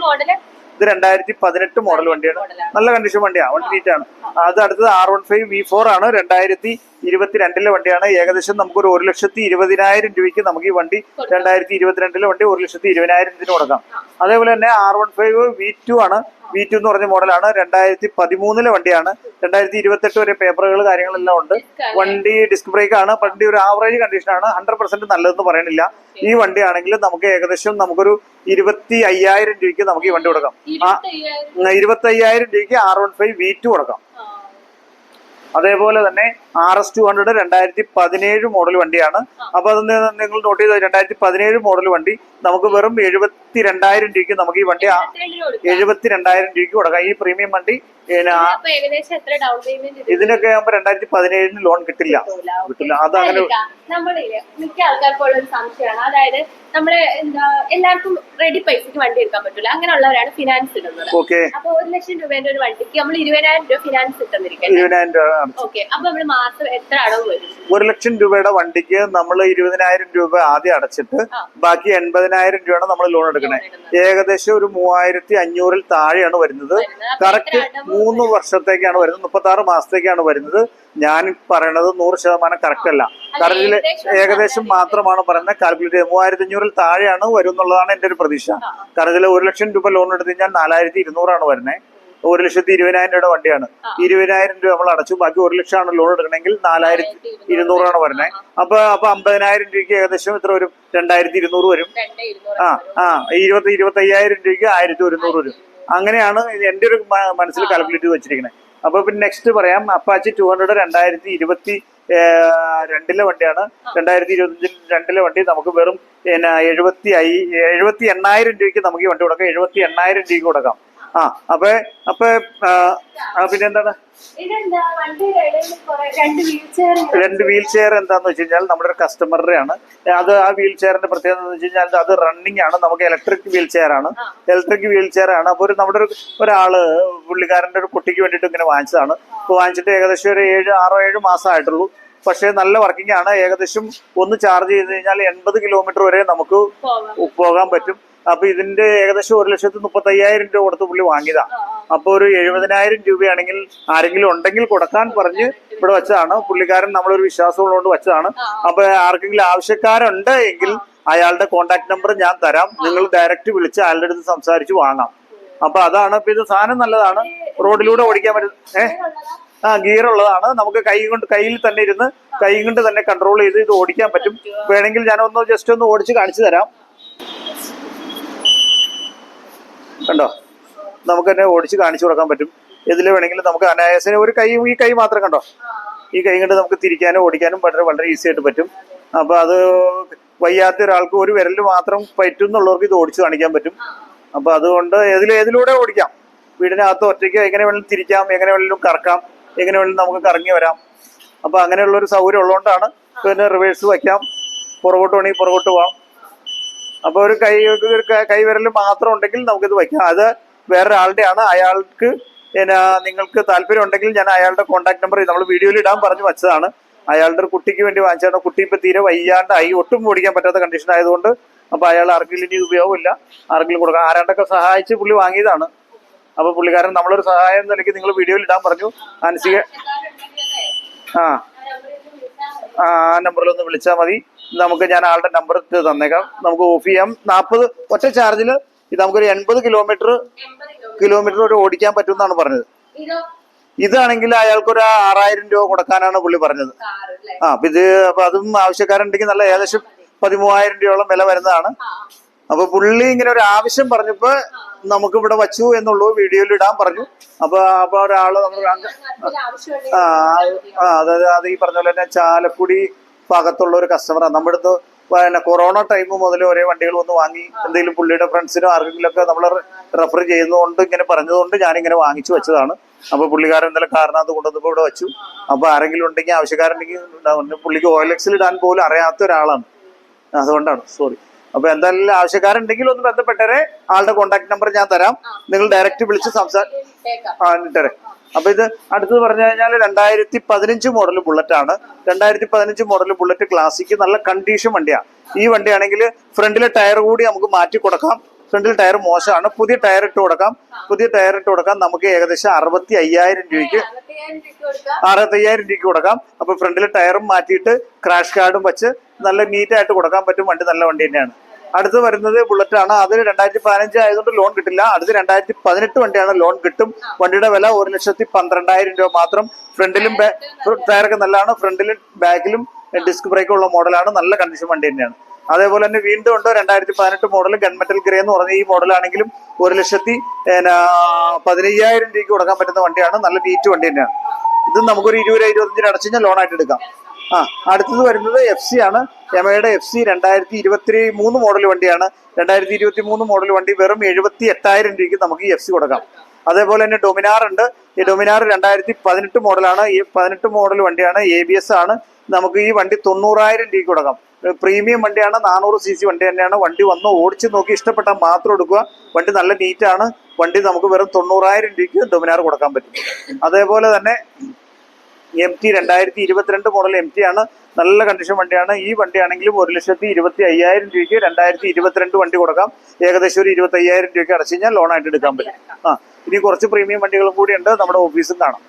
ഇത് രണ്ടായിരത്തി പതിനെട്ട് മോഡൽ വണ്ടിയാണ്. നല്ല കണ്ടീഷൻ വണ്ടിയാണ് വണ്ടി ആണ്. അത് അടുത്തത് R one five V four ആണ്. രണ്ടായിരത്തി ഇരുപത്തിരണ്ടിലെ വണ്ടിയാണ്. ഏകദേശം നമുക്കൊരു ഒരു ലക്ഷത്തി ഇരുപതിനായിരം രൂപയ്ക്ക് നമുക്ക് ഈ വണ്ടി രണ്ടായിരത്തി ഇരുപത്തിരണ്ടിലെ വണ്ടി ഒരു ലക്ഷത്തി ഇരുപതിനായിരത്തിന് കൊടുക്കാം. അതേപോലെ തന്നെ R one five V two ആണ്. വി ടു എന്ന് പറഞ്ഞ മോഡലാണ്. രണ്ടായിരത്തി പതിമൂന്നിലെ വണ്ടിയാണ്. രണ്ടായിരത്തി ഇരുപത്തെട്ട് വരെ പേപ്പറുകൾ കാര്യങ്ങളെല്ലാം ഉണ്ട്. വണ്ടി ഡിസ്ക് ബ്രേക്ക് ആണ്. വണ്ടി ഒരു ആവറേജ് കണ്ടീഷനാണ് ഹൺഡ്രഡ് പെർസെന്റ് നല്ലതെന്ന് പറയണില്ല ഈ വണ്ടി ആണെങ്കിൽ നമുക്ക് ഏകദേശം നമുക്കൊരു ഇരുപത്തി അയ്യായിരം രൂപയ്ക്ക് നമുക്ക് ഈ വണ്ടി കൊടുക്കാം. ഇരുപത്തി അയ്യായിരം രൂപയ്ക്ക് R one five V two കൊടുക്കാം. അതേപോലെ തന്നെ ആർ എസ് ടു ഹൺഡ്രഡ് രണ്ടായിരത്തി പതിനേഴ് മോഡൽ വണ്ടിയാണ്. അപ്പൊ അത് നിങ്ങൾ നോട്ട് ചെയ്ത? രണ്ടായിരത്തി പതിനേഴ് മോഡൽ വണ്ടി നമുക്ക് വെറും എഴുപത്തി രണ്ടായിരം രൂപയ്ക്ക് നമുക്ക് ഈ വണ്ടി. എഴുപത്തി രണ്ടായിരം രൂപയ്ക്ക് കൊടുക്കാം. ഈ പ്രീമിയം വണ്ടി ഇതിനൊക്കെ ആകുമ്പോ രണ്ടായിരത്തി പതിനേഴിന് ലോൺ കിട്ടില്ല. കിട്ടില്ല. അത് അങ്ങനെ നമ്മളില്ലേ മിക്ക ആൾക്കാർക്കും ഉള്ള ഒരു സംശയമാണ്. അതായത് നമ്മൾ എന്താ എല്ലാവർക്കും റെഡി പൈസക്ക് വണ്ടി എടുക്കാൻ പറ്റില്ല അങ്ങനെയുള്ളവരാണ് ഫിനാൻസ് ഇടുന്നത്. ഓക്കെ അപ്പൊ ഒരു ലക്ഷം രൂപേന്റെ ഒരു വണ്ടിക്ക് നമ്മൾ ഇരുപതിനായിരം രൂപ ഫിനാൻസ് ഇരുപതിനായിരം രൂപ. ഓക്കെ അപ്പൊ നമ്മൾ മാസം എത്ര അടവ് വരും? ഒരു ലക്ഷം രൂപയുടെ വണ്ടിക്ക് നമ്മൾ ഇരുപതിനായിരം രൂപ ആദ്യം അടച്ചിട്ട് ബാക്കി എൺപതിനായിരം രൂപയാണ് നമ്മൾ ലോൺ എടുക്കണേ ഏകദേശം ഒരു മൂവായിരത്തി അഞ്ഞൂറിൽ താഴെയാണ് വരുന്നത്. കറക്റ്റ് മൂന്ന് വർഷത്തേക്കാണ് വരുന്നത്. മുപ്പത്തി ആറ് മാസത്തേക്കാണ് വരുന്നത്. ഞാൻ പറയണത് നൂറ് ശതമാനം കറക്റ്റ് അല്ല. കറക്റ്റിൽ ഏകദേശം മാത്രമാണ് പറയുന്നത്. കാൽക്കുലേറ്റ് ചെയ്ത് മൂവായിരത്തി അഞ്ഞൂറിൽ താഴെയാണ് വരും എന്നുള്ളതാണ് എന്റെ ഒരു പ്രതീക്ഷ. കറക്റ്റിൽ ഒരു ലക്ഷം രൂപ ലോൺ എടുത്തു കഴിഞ്ഞാൽ നാലായിരത്തി ഇരുന്നൂറാണ് വരുന്നത്. ഒരു ലക്ഷത്തി ഇരുപതിനായിരം രൂപയുടെ വണ്ടിയാണ്. ഇരുപതിനായിരം രൂപ നമ്മൾ അടച്ചു. ബാക്കി ഒരു ലക്ഷമാണ് ലോൺ എടുക്കണമെങ്കിൽ നാലായിരത്തി ഇരുന്നൂറാണ് വരുന്നത്. അപ്പൊ അപ്പൊ അമ്പതിനായിരം രൂപയ്ക്ക് ഏകദേശം ഇത്ര വരും? രണ്ടായിരത്തി ഇരുന്നൂറ് വരും. ആ ആ ഇരുപത്തി ഇരുപത്തി അയ്യായിരം രൂപയ്ക്ക് ആയിരത്തി ഒരുന്നൂറ് വരും. അങ്ങനെയാണ് എന്റെ ഒരു മനസ്സിൽ കാൽക്കുലേറ്റ് ചെയ്ത് വെച്ചിരിക്കുന്നത്. അപ്പൊ പിന്നെ നെക്സ്റ്റ് പറയാം. അപ്പാച്ചി ടു ഹൺഡ്രഡ് രണ്ടായിരത്തി ഇരുപത്തി രണ്ടിലെ വണ്ടിയാണ്. രണ്ടായിരത്തി ഇരുപത്തി രണ്ടിലെ വണ്ടി നമുക്ക് വെറും പിന്നെ എഴുപത്തി ഐ എഴുപത്തി എണ്ണായിരം രൂപയ്ക്ക് നമുക്ക് ഈ വണ്ടി കൊടുക്കാം. എഴുപത്തി എണ്ണായിരം രൂപയ്ക്ക് കൊടുക്കാം. ആ അപ്പൊ അപ്പൊ പിന്നെ എന്താണ് രണ്ട് വീൽ ചെയർ എന്താന്ന് വെച്ച് കഴിഞ്ഞാൽ നമ്മുടെ ഒരു കസ്റ്റമറുടെ ആണ് അത് ആ വീൽ ചെയറിന്റെ പ്രത്യേകത എന്ന് വെച്ച് കഴിഞ്ഞാൽ അത് റണ്ണിങ് ആണ്. നമുക്ക് ഇലക്ട്രിക് വീൽ ചെയർ ആണ്. ഇലക്ട്രിക് വീൽ ചെയർ ആണ്. അപ്പോൾ ഒരു നമ്മുടെ ഒരു ഒരാൾ പുള്ളിക്കാരന്റെ ഒരു കുട്ടിക്ക് വേണ്ടിയിട്ട് ഇങ്ങനെ വാങ്ങിച്ചതാണ്. അപ്പോൾ വാങ്ങിച്ചിട്ട് ഏകദേശം ഒരു ഏഴ് ആറോ ഏഴ് മാസം ആയിട്ടുള്ളൂ പക്ഷേ നല്ല വർക്കിംഗ് ആണ്. ഏകദേശം ഒന്ന് ചാർജ് ചെയ്ത് കഴിഞ്ഞാൽ എൺപത് കിലോമീറ്റർ വരെ നമുക്ക് പോകാൻ പറ്റും. അപ്പൊ ഇതിന്റെ ഏകദേശം ഒരു ലക്ഷത്തി മുപ്പത്തി അയ്യായിരം രൂപ കൊടുത്ത് പുള്ളി വാങ്ങിയതാ. അപ്പൊ ഒരു എഴുപതിനായിരം രൂപയാണെങ്കിൽ ആരെങ്കിലും ഉണ്ടെങ്കിൽ കൊടുക്കാൻ പറഞ്ഞ് ഇവിടെ വെച്ചതാണ്. പുള്ളിക്കാരൻ നമ്മളൊരു വിശ്വാസമുള്ളതുകൊണ്ട് വെച്ചതാണ്. അപ്പൊ ആർക്കെങ്കിലും ആവശ്യക്കാരുണ്ട് എങ്കിൽ അയാളുടെ കോണ്ടാക്ട് നമ്പർ ഞാൻ തരാം. നിങ്ങൾ ഡയറക്റ്റ് വിളിച്ച് അയാളുടെ അടുത്ത് സംസാരിച്ച് വാങ്ങാം. അപ്പൊ അതാണ് ഇപ്പൊ ഇത് സാധനം നല്ലതാണ്. റോഡിലൂടെ ഓടിക്കാൻ പറ്റും ഏഹ് ആ ഗിയർ ഉള്ളതാണ്. നമുക്ക് കൈ കൊണ്ട് കയ്യിൽ തന്നെ ഇരുന്ന് കൈ കൊണ്ട് തന്നെ കൺട്രോൾ ചെയ്ത് ഇത് ഓടിക്കാൻ പറ്റും. വേണമെങ്കിൽ ഞാനൊന്ന് ജസ്റ്റ് ഒന്ന് ഓടിച്ച് കാണിച്ചു തരാം. കണ്ടോ? നമുക്ക് തന്നെ ഓടിച്ച് കാണിച്ചു കൊടുക്കാൻ പറ്റും. ഇതിൽ വേണമെങ്കിൽ നമുക്ക് അനായാസന ഒരു കൈ ഈ കൈ മാത്രം കണ്ടോ? ഈ കൈ കൊണ്ട് നമുക്ക് തിരിക്കാനും ഓടിക്കാനും വളരെ വളരെ ഈസി ആയിട്ട് പറ്റും. അപ്പോൾ അത് വയ്യാത്ത ഒരാൾക്ക് ഒരു വിരൽ മാത്രം പറ്റും എന്നുള്ളവർക്ക് ഇത് ഓടിച്ച് കാണിക്കാൻ പറ്റും. അപ്പോൾ അതുകൊണ്ട് ഏതിൽ ഏതിലൂടെ ഓടിക്കാം? വീടിനകത്ത് ഒറ്റയ്ക്ക്? എങ്ങനെ വേണമെങ്കിലും തിരിക്കാം എങ്ങനെ വേണമെങ്കിലും കറക്കാം എങ്ങനെ വേണമെങ്കിലും നമുക്ക് കറങ്ങി വരാം. അപ്പൊ അങ്ങനെയുള്ള ഒരു സൗകര്യം ഉള്ളതുകൊണ്ടാണ് പിന്നെ റിവേഴ്സ് വയ്ക്കാം. പുറകോട്ട് വേണമെങ്കിൽ പുറകോട്ട് പോവാം. അപ്പൊ ഒരു കൈ ഒരു കൈവിരൽ മാത്രം ഉണ്ടെങ്കിൽ നമുക്കിത് വയ്ക്കാം. അത് വേറൊരാളുടെയാണ്. അയാൾക്ക് പിന്നെ നിങ്ങൾക്ക് താല്പര്യം ഉണ്ടെങ്കിൽ ഞാൻ അയാളുടെ കോൺടാക്ട് നമ്പർ നമ്മൾ വീഡിയോയിൽ ഇടാൻ പറഞ്ഞു വെച്ചതാണ്. അയാളുടെ ഒരു കുട്ടിക്ക് വേണ്ടി വാങ്ങിച്ചാണ് കുട്ടി ഇപ്പൊ തീരെ വയ്യാണ്ടായി. ഒട്ടും ഓടിക്കാൻ പറ്റാത്ത കണ്ടീഷൻ ആയതുകൊണ്ട് അപ്പൊ അയാൾ ആർക്കെങ്കിലും ഇനി ഉപയോഗമില്ല. ആർക്കെങ്കിലും കൊടുക്കാം. ആരാണ്ടൊക്കെ സഹായിച്ച് പുള്ളി വാങ്ങിയതാണ്. അപ്പൊ പുള്ളിക്കാരൻ നമ്മളൊരു സഹായം നിലയ്ക്ക് നിങ്ങൾ വീഡിയോയിൽ ഇടാൻ പറഞ്ഞു. അൻസിക ആ. ആ നമ്പറിൽ ഒന്ന് വിളിച്ചാൽ മതി. നമുക്ക് ഞാൻ ആളുടെ നമ്പർ തന്നേക്കാം. നമുക്ക് ഓഫ് ചെയ്യാം. നാൽപ്പത് ഒറ്റ ചാർജിൽ ഇത് നമുക്കൊരു എൺപത് കിലോമീറ്റർ കിലോമീറ്റർ ഓടിക്കാൻ പറ്റും എന്നാണ് പറഞ്ഞത്. ഇതോ? ഇതാണെങ്കിൽ അയാൾക്കൊരു ആറായിരം രൂപ കൊടുക്കാനാണ് പുള്ളി പറഞ്ഞത്. ആ അപ്പൊ ഇത് അപ്പൊ അതും ആവശ്യക്കാരുണ്ടെങ്കിൽ നല്ല ഏകദേശം പതിമൂവായിരം രൂപയോളം വില വരുന്നതാണ്. അപ്പൊ പുള്ളി ഇങ്ങനെ ഒരു ആവശ്യം പറഞ്ഞപ്പോ നമുക്ക് ഇവിടെ വച്ചു എന്നുള്ളൂ വീഡിയോയിൽ ഇടാൻ പറഞ്ഞു. അപ്പൊ അപ്പൊ ഒരാൾ നമ്മൾ ആ അതായത് അത് ഈ പറഞ്ഞ പോലെ തന്നെ ചാലക്കുടി ഭാഗത്തുള്ള ഒരു കസ്റ്റമറാണ് നമ്മുടെ അടുത്ത് പിന്നെ കൊറോണ ടൈം മുതൽ ഒരേ വണ്ടികൾ വന്ന് വാങ്ങി എന്തെങ്കിലും പുള്ളിയുടെ ഫ്രണ്ട്സിനോ ആർക്കെങ്കിലും ഒക്കെ നമ്മൾ റെഫർ ചെയ്യുന്നതുകൊണ്ട് ഇങ്ങനെ പറഞ്ഞതുകൊണ്ട് ഞാനിങ്ങനെ വാങ്ങിച്ചു വെച്ചതാണ്. അപ്പോൾ പുള്ളിക്കാരൻ എന്തെങ്കിലും കാരണത്ത് കൊണ്ടുവന്നപ്പോൾ ഇവിടെ വെച്ചു. അപ്പൊ ആരെങ്കിലും ഉണ്ടെങ്കിൽ ആവശ്യക്കാരുണ്ടെങ്കിൽ. പുള്ളിക്ക് ഓയിൽ എക്സിൽ ഇടാൻ പോലും അറിയാത്ത ഒരാളാണ്. അതുകൊണ്ടാണ്. സോറി അപ്പൊ എന്തായാലും ആവശ്യക്കാരുണ്ടെങ്കിൽ ഒന്ന് ബന്ധപ്പെട്ടരെ ആളുടെ കോൺടാക്ട് നമ്പർ ഞാൻ തരാം. നിങ്ങൾ ഡയറക്റ്റ് വിളിച്ച് സംസാ ഇട്ടേക്കാം. ആ ഇട്ടരെ അപ്പൊ ഇത് അടുത്തത് പറഞ്ഞു കഴിഞ്ഞാൽ രണ്ടായിരത്തി പതിനഞ്ച് മോഡൽ ബുള്ളറ്റ് ആണ്. രണ്ടായിരത്തി പതിനഞ്ച് മോഡൽ ബുള്ളറ്റ് ക്ലാസിക് നല്ല കണ്ടീഷൻ വണ്ടിയാണ്. ഈ വണ്ടിയാണെങ്കിൽ ഫ്രണ്ടിലെ ടയർ കൂടി നമുക്ക് മാറ്റി കൊടുക്കാം. ഫ്രണ്ടിൽ ടയർ മോശമാണ്. പുതിയ ടയർ ഇട്ട് കൊടുക്കാം. പുതിയ ടയർ ഇട്ട് കൊടുക്കാം. നമുക്ക് ഏകദേശം അറുപത്തി അയ്യായിരം രൂപയ്ക്ക് അറുപത്തി അയ്യായിരം രൂപയ്ക്ക് കൊടുക്കാം. അപ്പൊ ഫ്രണ്ടിലെ ടയറും മാറ്റിയിട്ട് ക്രാഷ് കാർഡും വെച്ച് നല്ല നീറ്റായിട്ട് കൊടുക്കാൻ പറ്റും. വണ്ടി നല്ല വണ്ടി തന്നെയാണ്. അടുത്ത് വരുന്നത് ബുള്ളറ്റ് ആണ്. അതിന് രണ്ടായിരത്തി പതിനഞ്ച് ആയതുകൊണ്ട് ലോൺ കിട്ടില്ല. അടുത്ത് രണ്ടായിരത്തി പതിനെട്ട് വണ്ടിയാണ് ലോൺ കിട്ടും. വണ്ടിയുടെ വില ഒരു ലക്ഷത്തി പന്ത്രണ്ടായിരം രൂപ മാത്രം. ഫ്രണ്ടിലും ടയറൊക്കെ നല്ലതാണ്. ഫ്രണ്ടിലും ബാക്കിലും ഡിസ്ക് ബ്രേക്ക് ഉള്ള മോഡലാണ് നല്ല കണ്ടീഷൻ വണ്ടി തന്നെയാണ്. അതേപോലെ തന്നെ വീണ്ടും ഉണ്ട്? രണ്ടായിരത്തി പതിനെട്ട് മോഡൽ ഗൺമെറ്റൽ ഗ്രേ എന്ന് പറഞ്ഞ ഈ മോഡലാണെങ്കിലും ഒരു ലക്ഷത്തി പതിനയ്യായിരം രൂപയ്ക്ക് കൊടുക്കാൻ പറ്റുന്ന വണ്ടിയാണ്. നല്ല നീറ്റ് വണ്ടി തന്നെയാണ്. ഇത് നമുക്കൊരു ഇരുപത് ഇരുപത്തഞ്ചിന് അടച്ചു കഴിഞ്ഞാൽ ലോൺ ആയിട്ട് എടുക്കാം. ആ അടുത്തത് വരുന്നത് എഫ് സി ആണ്. യമയുടെ എഫ് സി രണ്ടായിരത്തി ഇരുപത്തി മൂന്ന് മോഡൽ വണ്ടിയാണ്. രണ്ടായിരത്തി ഇരുപത്തി മൂന്ന് മോഡൽ വണ്ടി വെറും എഴുപത്തി എട്ടായിരം രൂപയ്ക്ക് നമുക്ക് എഫ് സി കൊടുക്കാം. അതേപോലെ തന്നെ ഡൊമിനാർ ഉണ്ട്. ഈ ഡൊമിനാർ രണ്ടായിരത്തി പതിനെട്ട് മോഡലാണ് ഈ പതിനെട്ട് മോഡൽ വണ്ടിയാണ്. എ ബി എസ് ആണ്. നമുക്ക് ഈ വണ്ടി തൊണ്ണൂറായിരം രൂപയ്ക്ക് കൊടുക്കാം. പ്രീമിയം വണ്ടിയാണ്. നാനൂറ് സി സി വണ്ടി തന്നെയാണ്. വണ്ടി വന്ന് ഓടിച്ച് നോക്കി ഇഷ്ടപ്പെട്ടാൽ മാത്രം എടുക്കുക. വണ്ടി നല്ല നീറ്റാണ് വണ്ടി നമുക്ക് വെറും തൊണ്ണൂറായിരം രൂപയ്ക്ക് ഡൊമിനാർ കൊടുക്കാൻ പറ്റും. അതേപോലെ തന്നെ എം ടി രണ്ടായിരത്തി ഇരുപത്തിരണ്ട് മോഡൽ എം ടി ആണ്. നല്ല കണ്ടീഷൻ വണ്ടിയാണ്. ഈ വണ്ടിയാണെങ്കിലും ഒരു ലക്ഷത്തി ഇരുപത്തി അയ്യായിരം രൂപയ്ക്ക് രണ്ടായിരത്തി ഇരുപത്തിരണ്ട് വണ്ടി കൊടുക്കാം. ഏകദേശം ഒരു ഇരുപത്തി അയ്യായിരം രൂപയ്ക്ക് അടച്ചു കഴിഞ്ഞാൽ ലോണായിട്ട് എടുക്കാൻ പറ്റും. ആ ഇനി കുറച്ച് പ്രീമിയം വണ്ടികളും കൂടി ഉണ്ട്. നമ്മുടെ ഓഫീസും കാണാം.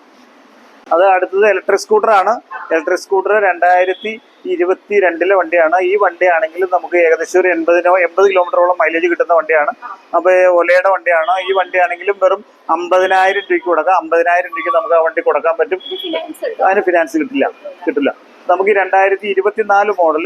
അത് അടുത്തത് ഇലക്ട്രിക് സ്കൂട്ടർ ആണ്. ഇലക്ട്രിക് സ്കൂട്ടർ രണ്ടായിരത്തി ഇരുപത്തി രണ്ടിലെ വണ്ടിയാണ്. ഈ വണ്ടിയാണെങ്കിൽ നമുക്ക് ഏകദേശം ഒരു എൺപതിനോ എൺപത് കിലോമീറ്ററോളം മൈലേജ് കിട്ടുന്ന വണ്ടിയാണ്. അപ്പോൾ ഒലയുടെ വണ്ടിയാണ്. ഈ വണ്ടിയാണെങ്കിലും വെറും അമ്പതിനായിരം രൂപയ്ക്ക് കൊടുക്കാം. അമ്പതിനായിരം രൂപയ്ക്ക് നമുക്ക് ആ വണ്ടി കൊടുക്കാൻ പറ്റും. അതിന് ഫിനാൻസ് കിട്ടില്ല. കിട്ടില്ല. നമുക്ക് രണ്ടായിരത്തി രണ്ടായിരത്തി ഇരുപത്തിനാല് model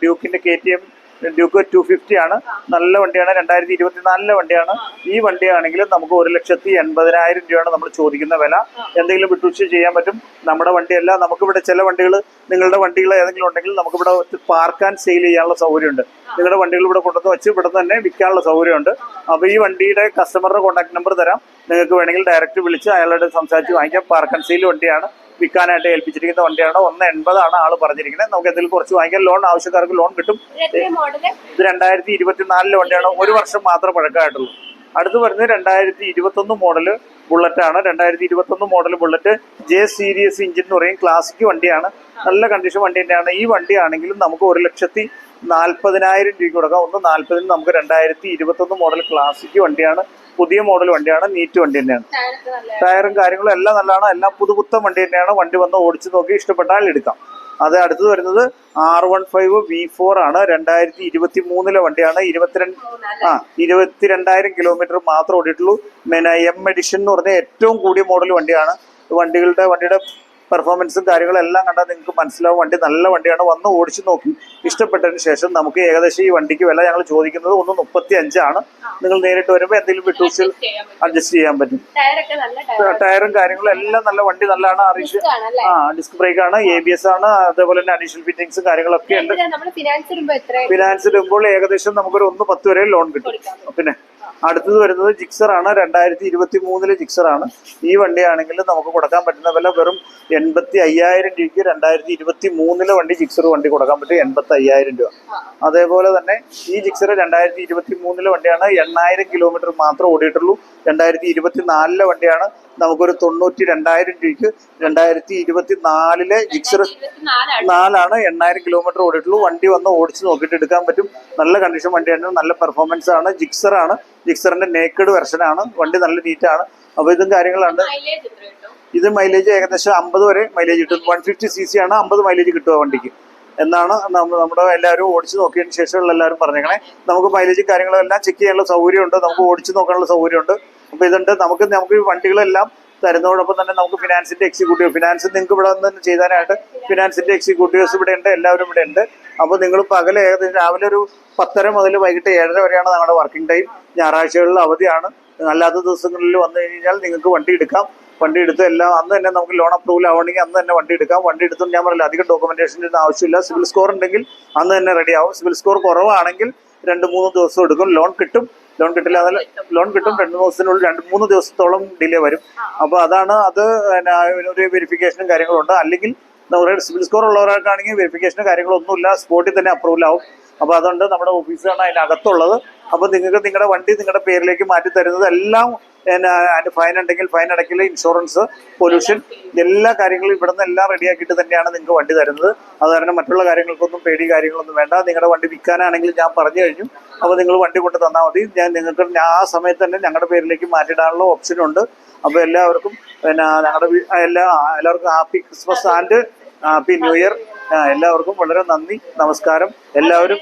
ഡ്യൂക്കിന്റെ K T M Duke two fifty ആണ്. നല്ല വണ്ടിയാണ്. രണ്ടായിരത്തി ഇരുപത്തിനാലിലെ വണ്ടിയാണ്. ഈ വണ്ടിയാണെങ്കിൽ നമുക്ക് ഒരു ലക്ഷത്തി എൺപതിനായിരം രൂപയാണ് നമ്മൾ ചോദിക്കുന്ന വില. എന്തെങ്കിലും വിട്ടുവീഴ്ച ചെയ്യാൻ പറ്റും. നമ്മുടെ വണ്ടിയല്ല. നമുക്കിവിടെ ചില വണ്ടികൾ നിങ്ങളുടെ വണ്ടികൾ ഏതെങ്കിലും ഉണ്ടെങ്കിൽ നമുക്കിവിടെ പാർക്കാൻ സെയിൽ ചെയ്യാനുള്ള സൗകര്യമുണ്ട്. നിങ്ങളുടെ വണ്ടികൾ ഇവിടെ കൊണ്ടുവന്ന് വെച്ച് ഇവിടെ തന്നെ വിൽക്കാനുള്ള സൗകര്യമുണ്ട്. അപ്പോൾ ഈ വണ്ടിയുടെ കസ്റ്റമറുടെ കോൺടാക്ട് നമ്പർ തരാം. നിങ്ങൾക്ക് വേണമെങ്കിൽ ഡയറക്റ്റ് വിളിച്ച് അയാളോട് സംസാരിച്ച് വാങ്ങിക്കാം. പാർക്ക് ആൻഡ് സെയിൽ വണ്ടിയാണ്. വിൽക്കാനായിട്ട് ഏൽപ്പിച്ചിരിക്കുന്ന വണ്ടിയാണ്? ഒന്ന് എൺപതാണ് ആൾ പറഞ്ഞിരിക്കുന്നത്. നമുക്ക് എന്തെങ്കിലും കുറച്ച് വാങ്ങിക്കാൻ ലോൺ ആവശ്യക്കാർക്ക് ലോൺ കിട്ടും. ഇത് രണ്ടായിരത്തി ഇരുപത്തിനാലിലെ വണ്ടിയാണ്. ഒരു വർഷം മാത്രം പഴക്കമായിട്ടുള്ളൂ. അടുത്ത് വരുന്നത് രണ്ടായിരത്തി ഇരുപത്തൊന്ന് മോഡൽ ബുള്ളറ്റ് ആണ്. രണ്ടായിരത്തി ഇരുപത്തൊന്ന് model bullet J series engine എന്ന് പറയും. ക്ലാസിക് വണ്ടിയാണ്. നല്ല കണ്ടീഷൻ വണ്ടി തന്നെയാണ് ഈ വണ്ടിയാണെങ്കിലും നമുക്ക് ഒരു ലക്ഷത്തി നാൽപ്പതിനായിരം രൂപയ്ക്ക് കൊടുക്കാം. ഒന്ന് നാൽപ്പതിന് നമുക്ക് രണ്ടായിരത്തി ഇരുപത്തൊന്ന് മോഡൽ ക്ലാസിക് വണ്ടിയാണ്. പുതിയ മോഡൽ വണ്ടിയാണ്. നീറ്റ് വണ്ടി തന്നെയാണ്. ടയറും കാര്യങ്ങളും എല്ലാം നല്ലതാണ്. എല്ലാം പുതുപുത്തൻ വണ്ടി തന്നെയാണ്. വണ്ടി വന്ന് ഓടിച്ച് നോക്കി ഇഷ്ടപ്പെട്ടാൽ എടുക്കാം. അത് അടുത്തത് വരുന്നത് R one five V four ആണ്. രണ്ടായിരത്തി ഇരുപത്തി മൂന്നിലെ വണ്ടിയാണ്. ഇരുപത്തിരണ്ട് ആ ഇരുപത്തിരണ്ടായിരം കിലോമീറ്റർ മാത്രം ഓടിയിട്ടുള്ളൂ. എം എഡിഷൻ എന്ന് പറഞ്ഞ ഏറ്റവും കൂടിയ മോഡൽ വണ്ടിയാണ്. വണ്ടികളുടെ വണ്ടിയുടെ പെർഫോമൻസും കാര്യങ്ങളും എല്ലാം കണ്ടാൽ നിങ്ങൾക്ക് മനസ്സിലാവും. വണ്ടി നല്ല വണ്ടിയാണ്. വന്ന് ഓടിച്ചു നോക്കി. ഇഷ്ടപ്പെട്ടതിന് ശേഷം നമുക്ക് ഏകദേശം ഈ വണ്ടിക്ക് വില ഞങ്ങൾ ചോദിക്കുന്നത് ഒന്ന് മുപ്പത്തി അഞ്ചാണ് നിങ്ങൾ നേരിട്ട് വരുമ്പോൾ എന്തെങ്കിലും വിട്ടൂസിൽ. അഡ്ജസ്റ്റ് ചെയ്യാൻ പറ്റും. ടയറും കാര്യങ്ങളും എല്ലാം നല്ല വണ്ടി നല്ലതാണ്. അറിയിച്ച് ആ ഡിസ്ക് ബ്രേക്ക് ആണ്. എ ബി എസ് ആണ്. അതേപോലെ തന്നെ അഡീഷണൽ ഫിറ്റിംഗ്സും കാര്യങ്ങളൊക്കെ ഉണ്ട്. ഫിനാൻസ് ഇടുമ്പോൾ ഏകദേശം നമുക്കൊരു ഒന്ന് പത്ത് വരെ ലോൺ കിട്ടും. പിന്നെ അടുത്തത് വരുന്നത് ജിക്സർ ആണ്. രണ്ടായിരത്തി ഇരുപത്തി മൂന്നിലെ ജിക്സർ ആണ്. ഈ വണ്ടിയാണെങ്കിൽ നമുക്ക് കൊടുക്കാൻ പറ്റുന്ന വില വെറും എൺപത്തി അയ്യായിരം രൂപയ്ക്ക് രണ്ടായിരത്തി ഇരുപത്തി മൂന്നിലെ വണ്ടി ജിക്സർ വണ്ടി കൊടുക്കാൻ പറ്റും എൺപത്തി അയ്യായിരം രൂപ. അതേപോലെ തന്നെ ഈ ജിക്സർ രണ്ടായിരത്തി ഇരുപത്തി മൂന്നിലെ വണ്ടിയാണ് എണ്ണായിരം കിലോമീറ്റർ മാത്രം ഓടിയിട്ടുള്ളൂ. രണ്ടായിരത്തി ഇരുപത്തി നാലിലെ വണ്ടിയാണ് നമുക്കൊരു തൊണ്ണൂറ്റി രണ്ടായിരം രൂപയ്ക്ക് രണ്ടായിരത്തി ഇരുപത്തി നാലിലെ ജിക്സർ നാലാണ് എണ്ണായിരം കിലോമീറ്റർ ഓടിയിട്ടുള്ളൂ. വണ്ടി വന്ന് ഓടിച്ച് നോക്കിയിട്ട് എടുക്കാൻ പറ്റും. നല്ല കണ്ടീഷൻ വണ്ടിയാണ്. നല്ല പെർഫോമൻസ് ആണ്. ജിക്സർ ആണ്. ജിക്സറിന്റെ നേക്കഡ് വെർഷൻ ആണ്. വണ്ടി നല്ല നീറ്റാണ് അപ്പോൾ ഇതും കാര്യങ്ങളാണ്. ഇത് മൈലേജ് ഏകദേശം അമ്പത് വരെ മൈലേജ് കിട്ടും. വൺ ഫിഫ്റ്റി സി സി ആണ് അമ്പത് മൈലേജ് കിട്ടുക വണ്ടിക്ക്. എന്നാണ് നമ്മ- നമ്മുടെ എല്ലാവരും ഓടിച്ചു നോക്കിയതിന് ശേഷമുള്ള എല്ലാവരും പറഞ്ഞേക്കണേ. നമുക്ക് മൈലേജ് കാര്യങ്ങളും എല്ലാം ചെക്ക് ചെയ്യാനുള്ള സൗകര്യമുണ്ട്. നമുക്ക് ഓടിച്ചു നോക്കാനുള്ള സൗകര്യമുണ്ട്. അപ്പോൾ ഇതുണ്ട്. നമുക്ക് നമുക്ക് ഈ വണ്ടികളെല്ലാം തരുന്നതോടൊപ്പം തന്നെ നമുക്ക് ഫിനാൻസിന്റെ എക്സിക്യൂട്ടീവ് ഫിനാൻസ് നിങ്ങൾക്ക് ഇവിടെ നിന്ന് തന്നെ ചെയ്താനായിട്ട് ഫിനാൻസിന്റെ എക്സിക്യൂട്ടീവ്സ് ഇവിടെ ഉണ്ട്. എല്ലാവരും ഇവിടെ ഉണ്ട്. അപ്പോൾ നിങ്ങൾ പകൽ ഏകദേശം രാവിലെ ഒരു പത്തര മുതൽ വൈകിട്ട് ഏഴര വരെയാണ് നമ്മുടെ വർക്കിംഗ് ടൈം ഞായറാഴ്ചകളിൽ അവധിയാണ്. അല്ലാത്ത ദിവസങ്ങളിൽ വന്നു കഴിഞ്ഞാൽ നിങ്ങൾക്ക് വണ്ടി എടുക്കാം. വണ്ടി എടുത്ത് എല്ലാം അന്ന് തന്നെ നമുക്ക് ലോൺ അപ്രൂവൽ ആവണമെങ്കിൽ അന്ന് തന്നെ വണ്ടി എടുക്കാം. വണ്ടി എടുത്തും ഞാൻ പറയില്ല അധികം ഡോക്യുമെന്റേഷന്റെ ആവശ്യമില്ല. സിവിൽ സ്കോർ ഉണ്ടെങ്കിൽ അന്ന് തന്നെ റെഡി ആവും. സിവിൽ സ്കോർ കുറവാണെങ്കിൽ രണ്ട് മൂന്ന് ദിവസം എടുക്കും. ലോൺ കിട്ടും. ലോൺ കിട്ടില്ല അതല്ല ലോൺ കിട്ടും. രണ്ട് ദിവസത്തിനുള്ളിൽ രണ്ട് മൂന്ന് ദിവസത്തോളം ഡിലേ വരും. അപ്പോൾ അതാണ് അത് ഒരു വെരിഫിക്കേഷനും കാര്യങ്ങളും ഉണ്ട്. അല്ലെങ്കിൽ നമ്മുടെ സിവിൽ സ്കോർ ഉള്ളവർക്കാണെങ്കിൽ വെരിഫിക്കേഷനും കാര്യങ്ങളൊന്നുമില്ല സ്പോട്ടിൽ തന്നെ അപ്രൂവൽ ആവും. അപ്പോൾ അതുകൊണ്ട് നമ്മുടെ ഓഫീസാണ് അതിനകത്തുള്ളത്. അപ്പോൾ നിങ്ങൾക്ക് നിങ്ങളുടെ വണ്ടി നിങ്ങളുടെ പേരിലേക്ക് മാറ്റി തരുന്നത് എല്ലാം അതിന് ഫൈൻ ഉണ്ടെങ്കിൽ ഫൈൻ അടയ്ക്കൽ ഇൻഷുറൻസ് പൊല്യൂഷൻ എല്ലാ കാര്യങ്ങളും ഇവിടെ നിന്ന് എല്ലാം റെഡിയാക്കിയിട്ട് തന്നെയാണ് നിങ്ങൾക്ക് വണ്ടി തരുന്നത്. അത് കാരണം മറ്റുള്ള കാര്യങ്ങൾക്കൊന്നും പേടി കാര്യങ്ങളൊന്നും വേണ്ട. നിങ്ങളുടെ വണ്ടി വിൽക്കാനാണെങ്കിൽ ഞാൻ പറഞ്ഞു കഴിഞ്ഞു. അപ്പോൾ നിങ്ങൾ വണ്ടി കൊണ്ട് തന്നാൽ മതി. ഞാൻ നിങ്ങൾക്ക് ആ സമയത്ത് തന്നെ ഞങ്ങളുടെ പേരിലേക്ക് മാറ്റിയിടാനുള്ള ഓപ്ഷനുണ്ട് അപ്പോൾ എല്ലാവർക്കും പിന്നെ ഞങ്ങളുടെ എല്ലാ എല്ലാവർക്കും happy Christmas and happy new year എല്ലാവർക്കും വളരെ നന്ദി നമസ്കാരം. എല്ലാവരും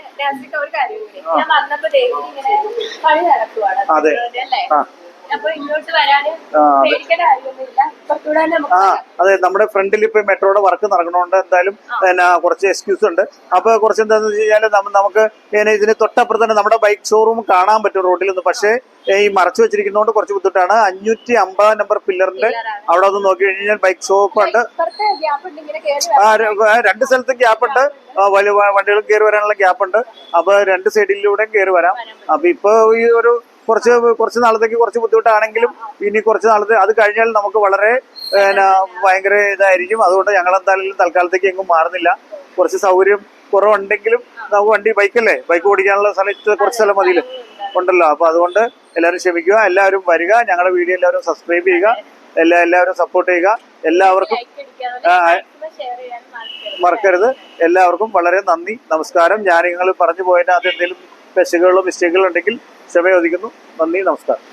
അതെ. ആ. ആ, അതെ. നമ്മുടെ ഫ്രണ്ടിൽ ഇപ്പൊ മെട്രോയുടെ വർക്ക് നടക്കണോണ്ട് എന്തായാലും പിന്നെ കുറച്ച് എക്സ്ക്യൂസ് ഉണ്ട്. അപ്പൊ കുറച്ച് എന്താന്ന് വെച്ച് കഴിഞ്ഞാൽ നമുക്ക് പിന്നെ ഇതിന് തൊട്ടപ്പുറത്ത് തന്നെ നമ്മുടെ ബൈക്ക് ഷോറൂം കാണാൻ പറ്റും റോഡിൽ നിന്ന്. പക്ഷേ ഈ മറച്ചു വെച്ചിരിക്കുന്നതുകൊണ്ട് കുറച്ച് ബുദ്ധിമുട്ടാണ്. അഞ്ഞൂറ്റി അമ്പത് നമ്പർ പില്ലറിന്റെ. അവിടെ ഒന്ന് നോക്കി കഴിഞ്ഞാൽ ബൈക്ക് ഷോപ്പ് ഉണ്ട്. രണ്ട് സ്ഥലത്ത് ഗ്യാപ്പ് ഉണ്ട്. വലിയ വണ്ടികൾ കയറി വരാനുള്ള ഗ്യാപ്പ് ഉണ്ട്. അപ്പൊ രണ്ട് സൈഡിലൂടെയും കയറി വരാം. അപ്പൊ ഇപ്പൊ ഈ ഒരു കുറച്ച് കുറച്ച് നാളത്തേക്ക് കുറച്ച് ബുദ്ധിമുട്ടാണെങ്കിലും ഇനി കുറച്ച് നാളത്തെ അത് കഴിഞ്ഞാൽ നമുക്ക് വളരെ ഭയങ്കര ഇതായിരിക്കും. അതുകൊണ്ട് ഞങ്ങൾ എന്തായാലും തൽക്കാലത്തേക്ക് എങ്ങും മാറുന്നില്ല. കുറച്ച് സൗകര്യം കുറവുണ്ടെങ്കിലും നമുക്ക് വണ്ടി ബൈക്കല്ലേ? ബൈക്ക് ഓടിക്കാനുള്ള സ്ഥലത്ത് കുറച്ച് സ്ഥലം മതിയില്ല? ഉണ്ടല്ലോ. അപ്പൊ അതുകൊണ്ട് എല്ലാവരും ക്ഷമിക്കുക. എല്ലാവരും വരിക. ഞങ്ങളുടെ വീഡിയോ എല്ലാവരും സബ്സ്ക്രൈബ് ചെയ്യുക. എല്ലാ എല്ലാവരും സപ്പോർട്ട് ചെയ്യുക. എല്ലാവർക്കും മറക്കരുത്. എല്ലാവർക്കും വളരെ നന്ദി. നമസ്കാരം. ഞാൻ നിങ്ങൾ പറഞ്ഞു പോയതിനകത്ത് എന്തെങ്കിലും പെശകുകളോ മിസ്റ്റേക്കുകളോ ഉണ്ടെങ്കിൽ ക്ഷമയോദിക്കുന്നു. നന്ദി നമസ്കാരം.